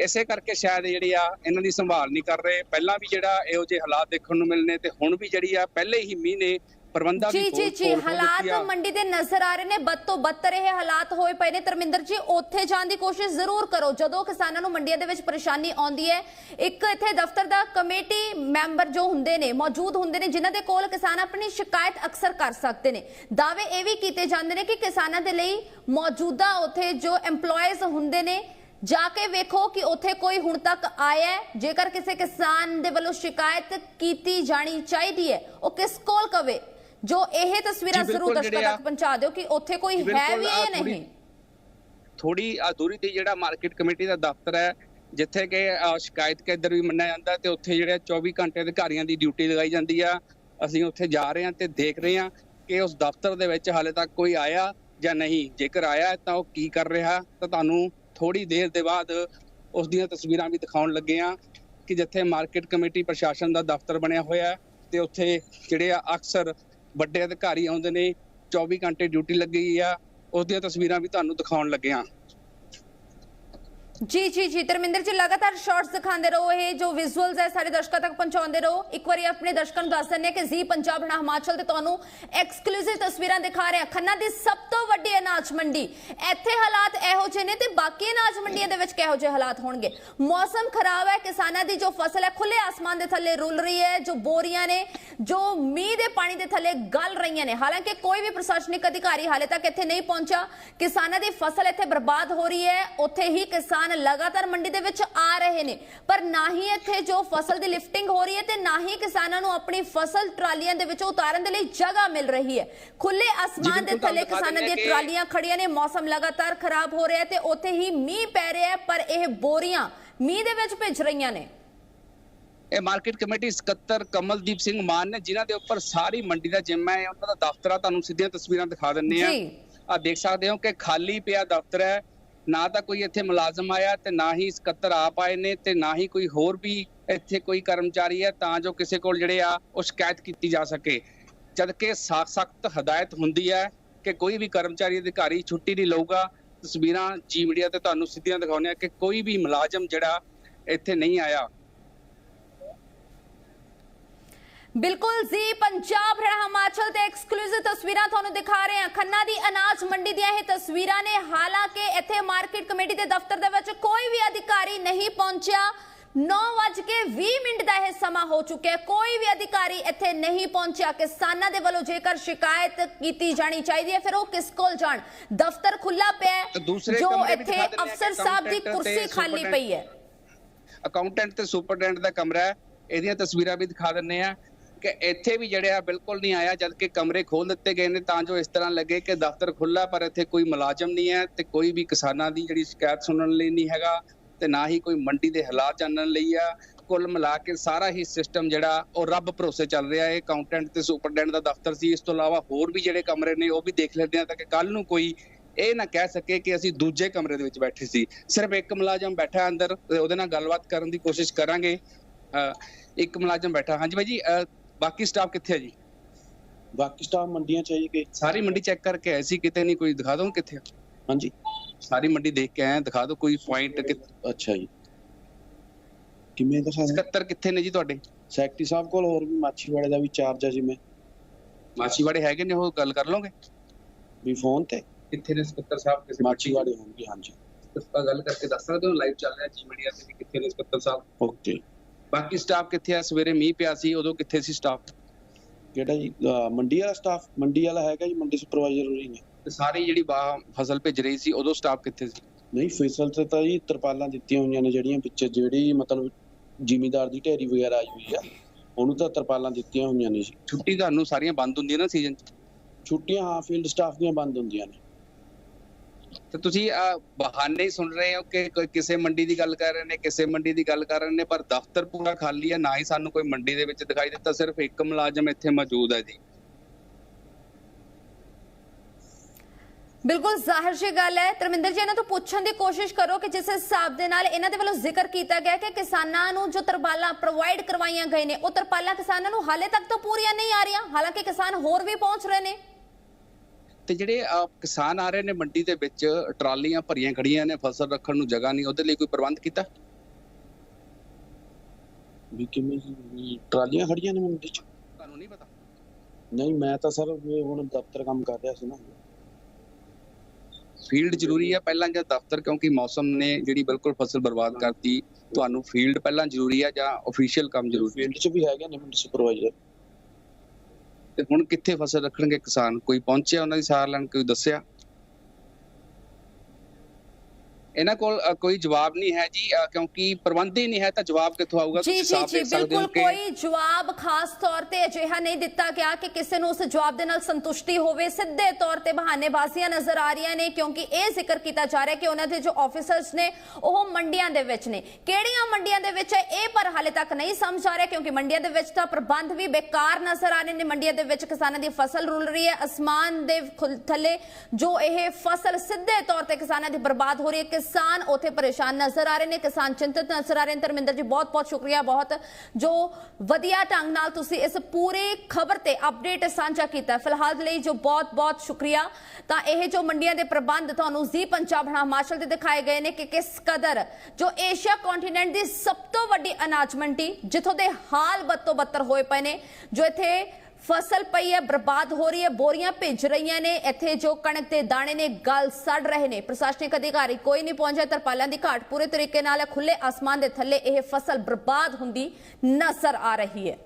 ਇਸੇ ਕਰਕੇ ਸ਼ਾਇਦ ਜਿਹੜੀ ਆ ਇਹਨਾਂ ਦੀ ਸੰਭਾਲ ਨਹੀਂ ਕਰ ਰਹੇ। ਪਹਿਲਾਂ ਵੀ ਜਿਹੜਾ ਇਹੋ ਜਿਹੇ ਹਾਲਾਤ ਦੇਖਣ ਨੂੰ ਮਿਲਨੇ ਤੇ ਹੁਣ ਵੀ ਜਿਹੜੀ ਆ ਪਹਿਲੇ ਹੀ ਮੀਂਹ ਨੇ ਪ੍ਰਬੰਧਾਂ ਦੀ ਜੀ ਜੀ ਜੀ। ਹਾਲਾਤ ਮੰਡੀ ਦੇ ਨਜ਼ਰ ਆ ਰਹੇ ਨੇ। ਬਦ ਤੋਂ ਬੱਤਰ ਇਹ ਹਾਲਾਤ ਹੋਏ ਪਏ ਨੇ। ਧਰਮਿੰਦਰ ਜੀ ਉੱਥੇ ਜਾਣ ਦੀ ਕੋਸ਼ਿਸ਼ ਜ਼ਰੂਰ ਕਰੋ। ਜਦੋਂ ਕਿਸਾਨਾਂ ਨੂੰ ਮੰਡੀਆਂ ਦੇ ਵਿੱਚ ਪਰੇਸ਼ਾਨੀ ਆਉਂਦੀ ਹੈ ਇੱਕ ਇੱਥੇ ਦਫ਼ਤਰ ਦਾ ਕਮੇਟੀ ਮੈਂਬਰ ਜੋ ਹੁੰਦੇ ਨੇ ਮੌਜੂਦ ਹੁੰਦੇ ਨੇ ਜਿਨ੍ਹਾਂ ਦੇ ਕੋਲ ਕਿਸਾਨ ਆਪਣੀ ਸ਼ਿਕਾਇਤ ਅਕਸਰ ਕਰ ਸਕਦੇ ਨੇ। ਦਾਅਵੇ ਇਹ ਵੀ ਕੀਤੇ ਜਾਂਦੇ ਨੇ ਕਿ ਕਿਸਾਨਾਂ ਦੇ ਲਈ ਮੌਜੂਦਾ ਉੱਥੇ ਜੋ EMPLOYEES ਹੁੰਦੇ ਨੇ ਜਾ ਕੇ ਵੇਖੋ ਕਿ ਉੱਥੇ ਕੋਈ ਹੁਣ ਤੱਕ ਆਇਆ ਹੈ। ਜੇਕਰ ਕਿਸੇ ਕਿਸਾਨ ਦੇ ਵੱਲੋਂ ਸ਼ਿਕਾਇਤ ਕੀਤੀ ਜਾਣੀ ਚਾਹੀਦੀ ਹੈ ਉਹ ਕਿਸ ਕੋਲ ਕਵੇ? ਜੋ ਇਹ ਤਸਵੀਰਾਂ ਜ਼ਰੂਰ ਦਰਸ਼ਕਾਂ ਤੱਕ ਪਹੁੰਚਾ ਦਿਓ ਕਿ ਉੱਥੇ ਕੋਈ ਹੈ ਵੀ ਜਾਂ ਨਹੀਂ। ਥੋੜੀ ਅਧੂਰੀ ਤੇ ਜਿਹੜਾ ਮਾਰਕੀਟ ਕਮੇਟੀ ਦਾ ਦਫ਼ਤਰ ਹੈ ਜਿੱਥੇ ਕਿ ਸ਼ਿਕਾਇਤ ਕੇਂਦਰ ਵੀ ਮੰਨਿਆ ਜਾਂਦਾ ਤੇ ਉੱਥੇ ਜਿਹੜੇ 24 ਘੰਟੇ ਅਧਿਕਾਰੀਆਂ ਦੀ ਡਿਊਟੀ ਲਗਾਈ ਜਾਂਦੀ ਆ। ਅਸੀਂ ਉੱਥੇ ਜਾ ਰਹੇ ਹਾਂ ਤੇ ਦੇਖ ਰਹੇ ਹਾਂ ਕਿ ਉਸ ਦਫ਼ਤਰ ਦੇ ਵਿੱਚ ਹਾਲੇ ਤੱਕ ਕੋਈ ਆਇਆ ਜਾਂ ਨਹੀਂ। ਜੇਕਰ ਆਇਆ ਤਾਂ ਉਹ ਕੀ ਕਰ ਰਿਹਾ ਤਾਂ ਤੁਹਾਨੂੰ ਥੋੜੀ ਦੇਰ ਦੇ ਬਾਅਦ ਉਸ ਦੀਆਂ ਤਸਵੀਰਾਂ ਵੀ ਦਿਖਾਉਣ ਲੱਗੇ ਆ ਕਿ ਜਿੱਥੇ ਮਾਰਕੀਟ ਕਮੇਟੀ ਪ੍ਰਸ਼ਾਸਨ ਦਾ ਦਫ਼ਤਰ ਬਣਿਆ ਹੋਇਆ ਹੈ ਤੇ ਉੱਥੇ ਜਿਹੜੇ ਆ ਅਕਸਰ ਵੱਡੇ ਅਧਿਕਾਰੀ ਆਉਂਦੇ ਨੇ 24 ਘੰਟੇ ਡਿਊਟੀ ਲੱਗੀ ਆ, ਉਸ ਦੀਆਂ ਤਸਵੀਰਾਂ ਵੀ ਤੁਹਾਨੂੰ ਦਿਖਾਉਣ ਲੱਗੇ ਆ ਜੀ ਜੀ ਜੀ, ਧਰਮਿੰਦਰ ਜੀ, ਲਗਾਤਾਰ ਸ਼ਾਰਟਸ ਦਿਖਾਉਂਦੇ ਰਹੋ, ਇਹ ਜੋ ਵਿਜ਼ੂਅਲਸ ਹੈ ਸਾਡੇ ਦਰਸ਼ਕਾਂ ਤੱਕ ਪਹੁੰਚਾਉਂਦੇ ਰਹੋ। ਇੱਕ ਵਾਰੀ ਆਪਣੇ ਦਰਸ਼ਕਾਂ ਨੂੰ ਦੱਸ ਦਿੰਦੇ ਹਾਂ ਕਿ ਜ਼ੀ ਪੰਜਾਬ ਹਣਾ ਹਿਮਾਚਲ ਤੇ ਤੁਹਾਨੂੰ ਐਕਸਕਲੂਸਿਵ ਤਸਵੀਰਾਂ ਦਿਖਾ ਰਹੇ। ਹਾਂ ਖੰਨਾ ਦੀ ਸਭ ਤੋਂ ਵੱਡੀ ਅਨਾਜ ਮੰਡੀ। ਇੱਥੇ ਹਾਲਾਤ ਇਹੋ ਜਿਹੇ ਨੇ ਤੇ ਬਾਕੀ ਅਨਾਜ ਮੰਡੀਆਂ ਦੇ ਵਿੱਚ ਕਿਹੋ ਜਿਹੇ ਹਾਲਾਤ ਹੋਣਗੇ? ਮੌਸਮ ਖਰਾਬ ਹੈ, ਕਿਸਾਨਾਂ ਦੀ ਜੋ ਫਸਲ ਹੈ ਖੁੱਲੇ ਆਸਮਾਨ ਦੇ ਥੱਲੇ ਰੁਲ ਰਹੀ ਹੈ, ਜੋ ਬੋਰੀਆਂ ਨੇ, ਜੋ ਮੀਂਹ ਦੇ ਪਾਣੀ ਦੇ ਥੱਲੇ ਗਲ ਰਹੀਆਂ ਨੇ। ਹਾਲਾਂਕਿ ਕੋਈ ਵੀ ਪ੍ਰਸ਼ਾਸਨਿਕ ਅਧਿਕਾਰੀ ਹਾਲੇ ਤੱਕ ਇੱਥੇ ਨਹੀਂ ਪਹੁੰਚਾ ਕਿਸਾਨਾਂ ਦੀ ਫਸਲ ਇੱਥੇ ਬਰਬਾਦ ਹੋ ਰਹੀ ਹੈ, ਉੱਥੇ ਹੀ ਕਿਸਾਨ ਲਗਾਤਾਰ ਮੰਡੀ ਦੇ ਵਿੱਚ ਆ ਰਹੇ ਨੇ। ਪਰ ਨਾ ਹੀ ਇੱਥੇ ਜੋ ਫਸਲ ਦੀ ਲਿਫਟਿੰਗ ਹੋ ਰਹੀ ਹੈ ਤੇ ਨਾ ਹੀ ਕਿਸਾਨਾਂ ਨੂੰ ਆਪਣੀ ਫਸਲ ਟਰਾਲੀਆਂ ਦੇ ਵਿੱਚੋਂ ਉਤਾਰਨ ਦੇ ਲਈ ਜਗ੍ਹਾ ਮਿਲ ਰਹੀ ਹੈ। ਖੁੱਲੇ ਆਸਮਾਨ ਦੇ ਥੱਲੇ ਕਿਸਾਨਾਂ ਦੀਆਂ ਟਰਾਲੀਆਂ ਖੜੀਆਂ ਨੇ ਮੌਸਮ ਲਗਾਤਾਰ ਖਰਾਬ ਹੋ ਰਿਹਾ ਤੇ ਉੱਥੇ ਹੀ ਮੀਂਹ ਪੈ ਰਿਹਾ ਪਰ ਇਹ ਬੋਰੀਆਂ ਮੀਂਹ ਦੇ ਵਿੱਚ ਭਿੱਜ ਰਹੀਆਂ ਨੇ। ਇਹ ਮਾਰਕੀਟ ਕਮੇਟੀ ਸਕੱਤਰ ਕਮਲਦੀਪ ਸਿੰਘ ਮਾਨ ਨੇ ਜਿਨ੍ਹਾਂ ਦੇ ਉੱਪਰ ਸਾਰੀ ਮੰਡੀ ਦਾ ਜਿੰਮਾ ਹੈ ਉਹਨਾਂ ਦਾ ਦਫ਼ਤਰ ਆ ਤੁਹਾਨੂੰ ਸਿੱਧੀਆਂ ਤਸਵੀਰਾਂ ਦਿਖਾ ਦਿੰਨੇ ਆ। ਆ ਦੇਖ ਸਕਦੇ ਹੋ ਕਿ ਖਾਲੀ ਪਿਆ ਦਫ਼ਤਰ ਹੈ ਨਾ ਤਾਂ ਕੋਈ ਇੱਥੇ ਮੁਲਾਜ਼ਮ ਆਇਆ ਤੇ ਨਾ ਹੀ ਸਕੱਤਰ ਆਪ ਆਏ ਨੇ ਤੇ ਨਾ ਹੀ ਕੋਈ ਹੋਰ ਵੀ ਇੱਥੇ ਕੋਈ ਕਰਮਚਾਰੀ ਹੈ ਤਾਂ ਜੋ ਕਿਸੇ ਕੋਲ ਜਿਹੜੇ ਆ ਉਹ ਸ਼ਿਕਾਇਤ ਕੀਤੀ ਜਾ ਸਕੇ। ਜਦਕਿ ਸਖਤ ਹਦਾਇਤ ਹੁੰਦੀ ਹੈ ਕਿ ਕੋਈ ਵੀ ਕਰਮਚਾਰੀ ਅਧਿਕਾਰੀ ਛੁੱਟੀ ਨਹੀਂ ਲਊਗਾ। ਤਸਵੀਰਾਂ ਜੀ ਮੀਡੀਆ ਤੇ ਤੁਹਾਨੂੰ ਸਿੱਧੀਆਂ ਦਿਖਾਉਂਦੇ ਆ ਕਿ ਕੋਈ ਵੀ ਮੁਲਾਜ਼ਮ ਜਿਹੜਾ ਇੱਥੇ ਨਹੀਂ ਆਇਆ। ਬਿਲਕੁਲ ਜੀ ਪੰਜਾਬ ਹਰਿਆਣਾ ਹਿਮਾਚਲ ਤੇ ਐਕਸਕਲੂਸਿਵ ਤਸਵੀਰਾਂ ਤੁਹਾਨੂੰ ਦਿਖਾ ਰਹੇ ਹਾਂ। ਖੰਨਾ ਦੀ ਅਨਾਜ ਮੰਡੀ ਦੀਆਂ ਇਹ ਤਸਵੀਰਾਂ ਨੇ ਹਾਲਾਂਕਿ ਇੱਥੇ ਮਾਰਕੀਟ ਕਮੇਟੀ ਦੇ ਦਫ਼ਤਰ ਦੇ ਵਿੱਚ ਕੋਈ ਵੀ ਅਧਿਕਾਰੀ ਨਹੀਂ ਪਹੁੰਚਿਆ। 9:20 ਮਿੰਟ ਦਾ ਇਹ ਸਮਾਂ ਹੋ ਚੁੱਕਿਆ। ਕੋਈ ਵੀ ਅਧਿਕਾਰੀ ਇੱਥੇ ਨਹੀਂ ਪਹੁੰਚਿਆ। ਕਿਸਾਨਾਂ ਦੇ ਵੱਲੋਂ ਜੇਕਰ ਸ਼ਿਕਾਇਤ ਕੀਤੀ ਜਾਣੀ ਚਾਹੀਦੀ ਹੈ ਫਿਰ ਉਹ ਕਿਸ ਕੋਲ ਜਾਣ? ਦਫ਼ਤਰ ਖੁੱਲਾ ਪਿਆ ਜੋ ਇੱਥੇ ਅਫਸਰ ਸਾਹਿਬ ਦੀ ਕੁਰਸੀ ਖਾਲੀ ਪਈ ਹੈ। ਅਕਾਊਂਟੈਂਟ ਤੇ ਸੁਪਰਡੈਂਟ ਦਾ ਕਮਰਾ ਹੈ। ਇਹਦੀਆਂ ਤਸਵੀਰਾਂ ਵੀ ਦਿਖਾ ਦਿੰਨੇ ਆ ਕਿ ਇੱਥੇ ਵੀ ਜਿਹੜੇ ਆ ਬਿਲਕੁਲ ਨਹੀਂ ਆਇਆ ਜਦ ਕਿ ਕਮਰੇ ਖੋਲ ਦਿੱਤੇ ਗਏ ਨੇ, ਤਾਂ ਜੋ ਇਸ ਤਰ੍ਹਾਂ ਲੱਗੇ ਕਿ ਦਫ਼ਤਰ ਖੁੱਲਾ ਪਰ ਇੱਥੇ ਕੋਈ ਮੁਲਾਜ਼ਮ ਨਹੀਂ ਹੈ ਤੇ ਕੋਈ ਵੀ ਕਿਸਾਨਾਂ ਦੀ ਜਿਹੜੀ ਸ਼ਿਕਾਇਤ ਸੁਣਨ ਲਈ ਨਹੀਂ ਹੈਗਾ ਤੇ ਨਾ ਹੀ ਕੋਈ ਮੰਡੀ ਦੇ ਹਾਲਾਤ ਜਾਣਨ ਲਈ ਆ। ਕੁੱਲ ਮਿਲਾ ਕੇ ਸਾਰਾ ਹੀ ਸਿਸਟਮ ਜਿਹੜਾ, ਉਹ ਰੱਬ ਭਰੋਸੇ ਚੱਲ ਰਿਹਾ। ਹੈ ਅਕਾਊਂਟੈਂਟ ਤੇ ਸੁਪਰਡੈਂਟ ਦਾ ਦਫ਼ਤਰ ਸੀ। ਇਸ ਤੋਂ ਇਲਾਵਾ ਹੋਰ ਵੀ ਜਿਹੜੇ ਕਮਰੇ ਨੇ, ਉਹ ਵੀ ਦੇਖ ਲੈਂਦੇ ਆ ਤਾਂ ਕਿ ਕੱਲ ਨੂੰ ਕੋਈ ਇਹ ਨਾ ਕਹਿ ਸਕੇ ਕਿ ਅਸੀਂ ਦੂਜੇ ਕਮਰੇ ਦੇ ਵਿੱਚ ਬੈਠੇ ਸੀ। ਸਿਰਫ ਇੱਕ ਮੁਲਾਜ਼ਮ ਬੈਠਾ ਅੰਦਰ ਉਹਦੇ ਨਾਲ ਗੱਲਬਾਤ ਕਰਨ ਦੀ ਕੋਸ਼ਿਸ਼ ਕਰਾਂਗੇ। ਅਹ ਇੱਕ ਮੁਲਾਜ਼ਮ ਬੈਠਾ। ਹਾਂਜੀ ਭਾਈ ਜੀ ਬਾਕੀ ਸਟਾਫ ਕਿੱਥੇ ਹੈ ਜੀ? ਬਾਕੀ ਸਟਾਫ ਮੰਡੀਆਂ ਚ ਆਈ ਗਏ ਸਾਰੀ ਮੰਡੀ ਚੈੱਕ ਕਰਕੇ ਆਏ ਸੀ ਕਿਤੇ ਨਹੀਂ ਕੋਈ ਦਿਖਾ ਦੋ ਕਿੱਥੇ ਆ? ਹਾਂਜੀ। ਸਾਰੀ ਮੰਡੀ ਦੇਖ ਕੇ ਆਏ ਆ, ਦਿਖਾ ਦਿਓ ਕੋਈ ਪੁਆਇੰਟ ਅੱਛਾ ਜੀ। ਕਿਵੇਂ ਦਿਖਾ ਸਕਦੇ ਸਕੱਤਰ ਕਿੱਥੇ ਨੇ ਜੀ ਤੁਹਾਡੇ? ਸੈਕਟਰੀ ਸਾਹਿਬ ਕੋਲ ਹੋਰ ਵੀ ਮਾਛੀਵਾੜੇ ਦਾ ਵੀ ਚਾਰਜ ਆ ਜੀ ਮੈਂ। ਮਾਛੀਵਾੜੇ ਹੈਗੇ ਨੇ ਉਹ ਗੱਲ ਕਰ ਲਓਗੇ? ਵੀ ਫੋਨ ਤੇ? ਕਿੱਥੇ ਨੇ ਸਕੱਤਰ ਸਾਹਿਬ? ਕਿਸੇ ਮਾਛੀਵਾੜੇ ਹੋਣਗੇ ਹਾਂਜੀ। ਗੱਲ ਕਰਕੇ ਦੱਸ ਸਕਦੇ ਹੋ ਲਾਈਵ ਚੱਲ ਰਿਹਾ ਜੀ ਮੀਡੀਆ ਤੇ ਕਿੱਥੇ ਨੇ ਸਕੱਤਰ ਸਾਹਿਬ? ਓਕੇ ਬਾਕੀ ਸਟਾਫ ਕਿੱਥੇ ਆ? ਸਵੇਰੇ ਮੀਂਹ ਪਿਆ ਸੀ ਉਦੋਂ ਕਿੱਥੇ ਸੀ ਸਟਾਫ ਕਿਹੜਾ ਜੀ? ਮੰਡੀ ਵਾਲਾ ਸਟਾਫ ਮੰਡੀ ਵਾਲਾ ਹੈਗਾ ਜੀ ਮੰਡੀ ਸੁਪਰਵਾਈਜ਼ਰ ਹੋਰੀ ਨੇ। ਤੇ ਸਾਰੀ ਜਿਹੜੀ ਬਾਹ ਫਸਲ ਭੇਜ ਰਹੀ ਸੀ ਉਦੋਂ ਸਟਾਫ ਕਿੱਥੇ ਸੀ? ਨਹੀਂ ਫਸਲ ਤੇ ਤਾਂ ਜੀ ਤਰਪਾਲਾਂ ਦਿੱਤੀਆਂ ਹੋਈਆਂ ਨੇ ਜਿਹੜੀਆਂ ਵਿੱਚ ਜਿਹੜੀ ਮਤਲਬ ਜ਼ਿਮੀਦਾਰ ਦੀ ਢੇਰੀ ਵਗੈਰਾ ਆਈ ਹੋਈ ਆ ਉਹਨੂੰ ਤਾਂ ਤਰਪਾਲਾਂ ਦਿੱਤੀਆਂ ਹੋਈਆਂ ਨੇ ਜੀ। ਛੁੱਟੀ ਤੁਹਾਨੂੰ ਸਾਰੀਆਂ ਬੰਦ ਹੁੰਦੀਆਂ ਨਾ ਸੀਜ਼ਨ 'ਚ? ਛੁੱਟੀਆਂ ਹਾਂ ਫੀਲਡ ਸਟਾਫ ਦੀਆਂ ਬੰਦ ਹੁੰਦੀਆਂ ਨੇ। ਤੇ ਤੁਸੀਂ ਅਹ, ਬਹਾਨੇ ਸੁਣ ਰਹੇ ਹੋ ਕਿ ਕਿਸੇ ਮੰਡੀ ਦੀ ਗੱਲ ਕਰ ਰਹੇ ਨੇ ਕਿਸੇ ਮੰਡੀ ਦੀ ਗੱਲ ਕਰ ਰਹੇ ਨੇ ਪਰ ਦਫ਼ਤਰ ਪੂਰਾ ਖਾਲੀ ਹੈ ਨਾ ਹੀ ਸਾਨੂੰ ਕੋਈ ਮੰਡੀ ਦੇ ਵਿੱਚ ਦਿਖਾਈ ਦਿੱਤਾ ਸਿਰਫ ਇੱਕ ਮੁਲਾਜ਼ਮ ਇੱਥੇ ਮੌਜੂਦ ਹੈ ਜੀ। ਬਿਲਕੁਲ ਜ਼ਾਹਿਰ ਜੀ ਗੱਲ ਹੈ। ਧਰਮਿੰਦਰ ਜੀ ਇਹਨਾਂ ਤੋਂ ਪੁੱਛਣ ਦੀ ਕੋਸ਼ਿਸ਼ ਕਰੋ ਕਿ ਜਿਸ ਹਿਸਾਬ ਦੇ ਨਾਲ ਇਹਨਾਂ ਦੇ ਵੱਲੋਂ ਜ਼ਿਕਰ ਕੀਤਾ ਗਿਆ ਕਿ ਕਿਸਾਨਾਂ ਨੂੰ ਜੋ ਤਰਪਾਲਾਂ ਪ੍ਰੋਵਾਈਡ ਕਰਵਾਈਆਂ ਗਏ ਨੇ ਉਹ ਤਰਪਾਲਾਂ ਕਿਸਾਨਾਂ ਨੂੰ ਹਾਲੇ ਤੱਕ ਤਾਂ ਪੂਰੀਆਂ ਨਹੀਂ ਆ ਰਹੀਆਂ। ਹਾਲਾਂਕਿ ਕਿਸਾਨ ਹੋਰ ਵੀ ਪਹੁੰਚ ਰਹੇ ਨੇ। ਤੇ ਜਿਹੜੇ ਕਿਸਾਨ ਆ ਰਹੇ ਨੇ ਮੰਡੀ ਦੇ ਵਿੱਚ ਟਰਾਲੀਆਂ ਭਰੀਆਂ ਖੜੀਆਂ ਨੇ ਫਸਲ ਰੱਖਣ ਨੂੰ ਜਗ੍ਹਾ ਨਹੀਂ ਉਹਦੇ ਲਈ ਕੋਈ ਪ੍ਰਬੰਧ ਕੀਤਾ? ਵੀ ਕਿਵੇਂ ਟਰਾਲੀਆਂ ਖੜੀਆਂ ਨੇ ਮੰਡੀ ਚ? ਤੁਹਾਨੂੰ ਨਹੀਂ ਪਤਾ? ਨਹੀਂ ਮੈਂ ਤਾਂ ਸਰ ਹੁਣ ਦਫ਼ਤਰ ਕੰਮ ਕਰ ਰਿਹਾ ਸੀ ਨਾ। ਫੀਲਡ ਜ਼ਰੂਰੀ ਹੈ ਪਹਿਲਾਂ ਜਾਂ ਦਫ਼ਤਰ? ਕਿਉਂਕਿ ਮੌਸਮ ਨੇ ਜਿਹੜੀ ਬਿਲਕੁਲ ਫਸਲ ਬਰਬਾਦ ਕਰਤੀ ਤੁਹਾਨੂੰ ਫੀਲਡ ਪਹਿਲਾਂ ਜ਼ਰੂਰੀ ਹੈ ਜਾਂ ਅਫੀਸ਼ੀਅਲ ਕੰਮ ਜ਼ਰੂਰੀ? ਹੈ ਫੀਲਡ ਚ ਵੀ ਹੈਗੇ ਨੇ ਮੰਡੀ ਸੁਪਰਵਾਈਜ਼ਰ ਤੇ ਹੁਣ ਕਿੱਥੇ ਫਸਲ ਰੱਖਣਗੇ ਕਿਸਾਨ? ਕੋਈ ਪਹੁੰਚਿਆ ਉਹਨਾਂ ਦੀ ਸਾਰ ਲੈਣ ਕੋਈ ਦੱਸਿਆ? ਇਹਨਾਂ ਕੋਲ ਕੋਈ ਜਵਾਬ ਨਹੀਂ ਹੈ ਜੀ ਕਿਉਂਕਿ ਪ੍ਰਬੰਧ ਹੀ ਨਹੀਂ ਹੈ ਤਾਂ ਜਵਾਬ ਕਿੱਥੋਂ ਆਊਗਾ? ਜੀ ਤੁਸੀਂ ਜੀ ਸਾਫ਼ ਜੀ ਦੇਖ ਸਕਦੇ ਹੋ ਬਿਲਕੁਲ ਕੋਈ ਜਵਾਬ ਖਾਸ ਤੌਰ ਤੇ ਅਜਿਹਾ ਨਹੀਂ ਦਿੱਤਾ ਗਿਆ ਕਿ ਕਿਸੇ ਨੂੰ ਉਸ ਜਵਾਬ ਦੇ ਨਾਲ ਸੰਤੁਸ਼ਟੀ ਹੋਵੇ। ਸਿੱਧੇ ਤੌਰ ਤੇ ਬਹਾਨੇਬਾਜ਼ੀਆਂ ਨਜ਼ਰ ਆ ਰਹੀਆਂ ਨੇ ਕਿਉਂਕਿ ਇਹ ਜ਼ਿਕਰ ਕੀਤਾ ਜਾ ਰਿਹਾ ਕਿ ਉਹਨਾਂ ਦੇ ਜੋ ਆਫੀਸਰਸ ਨੇ ਉਹ ਮੰਡੀਆਂ ਦੇ ਵਿੱਚ ਨੇ। ਕਿਹੜੀਆਂ ਮੰਡੀਆਂ ਦੇ ਵਿੱਚ ਹੈ, ਇਹ ਪਰ ਹਾਲੇ ਤੱਕ ਨਹੀਂ ਸਮਝ ਆ ਰਿਹਾ ਕਿਉਂਕਿ ਮੰਡੀਆਂ ਦੇ ਵਿੱਚ ਤਾਂ ਪ੍ਰਬੰਧ ਵੀ ਬੇਕਾਰ ਨਜ਼ਰ ਆ ਰਹੇ ਨੇ। ਮੰਡੀਆਂ ਦੇ ਵਿੱਚ ਕਿਸਾਨਾਂ ਦੀ ਫਸਲ ਰੁਲ ਰਹੀ ਹੈ ਅਸਮਾਨ ਦੇ ਥੱਲੇ ਜੋ ਇਹ ਫਸਲ ਸਿੱਧੇ ਤੌਰ ਤੇ ਕਿਸਾਨਾਂ ਦੀ ਬਰਬਾਦ ਹੋ ਰਹੀ ਹੈ ਕਿਸਾਨ ਉਥੇ ਪਰੇਸ਼ਾਨ ਨਜ਼ਰ ਆ ਰਹੇ ਨੇ, ਕਿਸਾਨ ਚਿੰਤਤ ਨਜ਼ਰ ਆ ਰਹੇ ਨੇ। ਧਰਮਿੰਦਰ ਜੀ, ਬਹੁਤ ਬਹੁਤ ਸ਼ੁਕਰੀਆ, ਬਹੁਤ। ਜੋ ਵਧੀਆ ਢੰਗ ਨਾਲ ਤੁਸੀਂ ਇਸ ਪੂਰੀ ਖਬਰ ਤੇ ਅਪਡੇਟ ਸਾਂਝਾ ਕੀਤਾ। ਫਿਲਹਾਲ ਲਈ ਜੋ ਬਹੁਤ ਬਹੁਤ ਸ਼ੁਕਰੀਆ। ਤਾਂ ਇਹ ਜੋ ਮੰਡੀਆਂ ਦੇ ਪ੍ਰਬੰਧ ਤੁਹਾਨੂੰ ਜ਼ੀ ਪੰਜਾਬ ਹਣਾ ਹਿਮਾਚਲ ਦੇ ਦਿਖਾਏ ਗਏ ਨੇ ਕਿ ਕਿਸ ਕਦਰ ਜੋ ਏਸ਼ੀਆ ਕੰਟੀਨੈਂਟ ਦੀ ਸਭ ਤੋਂ ਵੱਡੀ ਅਨਾਜ ਮੰਡੀ ਜਿੱਥੋਂ ਦੇ ਹਾਲ ਬੱਤੋ ਬੱਤਰ ਹੋਏ ਪਏ ਨੇ, ਜੋ ਇੱਥੇ ਫਸਲ ਪਈ ਹੈ, ਬਰਬਾਦ ਹੋ ਰਹੀ ਹੈ, ਬੋਰੀਆਂ ਭਿੱਜ ਰਹੀਆਂ ਨੇ। ਇੱਥੇ ਜੋ ਕਣਕ ਦੇ ਦਾਣੇ ਨੇ, ਗਲ ਸੜ ਰਹੇ ਨੇ। ਪ੍ਰਸ਼ਾਸਨਿਕ ਅਧਿਕਾਰੀ ਕੋਈ ਨਹੀਂ ਪਹੁੰਚਿਆ। ਤਰਪਾਲਾਂ ਦੀ ਘਾਟ ਪੂਰੇ ਤਰੀਕੇ ਨਾਲ ਹੈ। ਖੁੱਲੇ ਆਸਮਾਨ ਦੇ ਥੱਲੇ ਇਹ ਫਸਲ ਬਰਬਾਦ ਹੁੰਦੀ ਨਜ਼ਰ ਆ ਰਹੀ ਹੈ।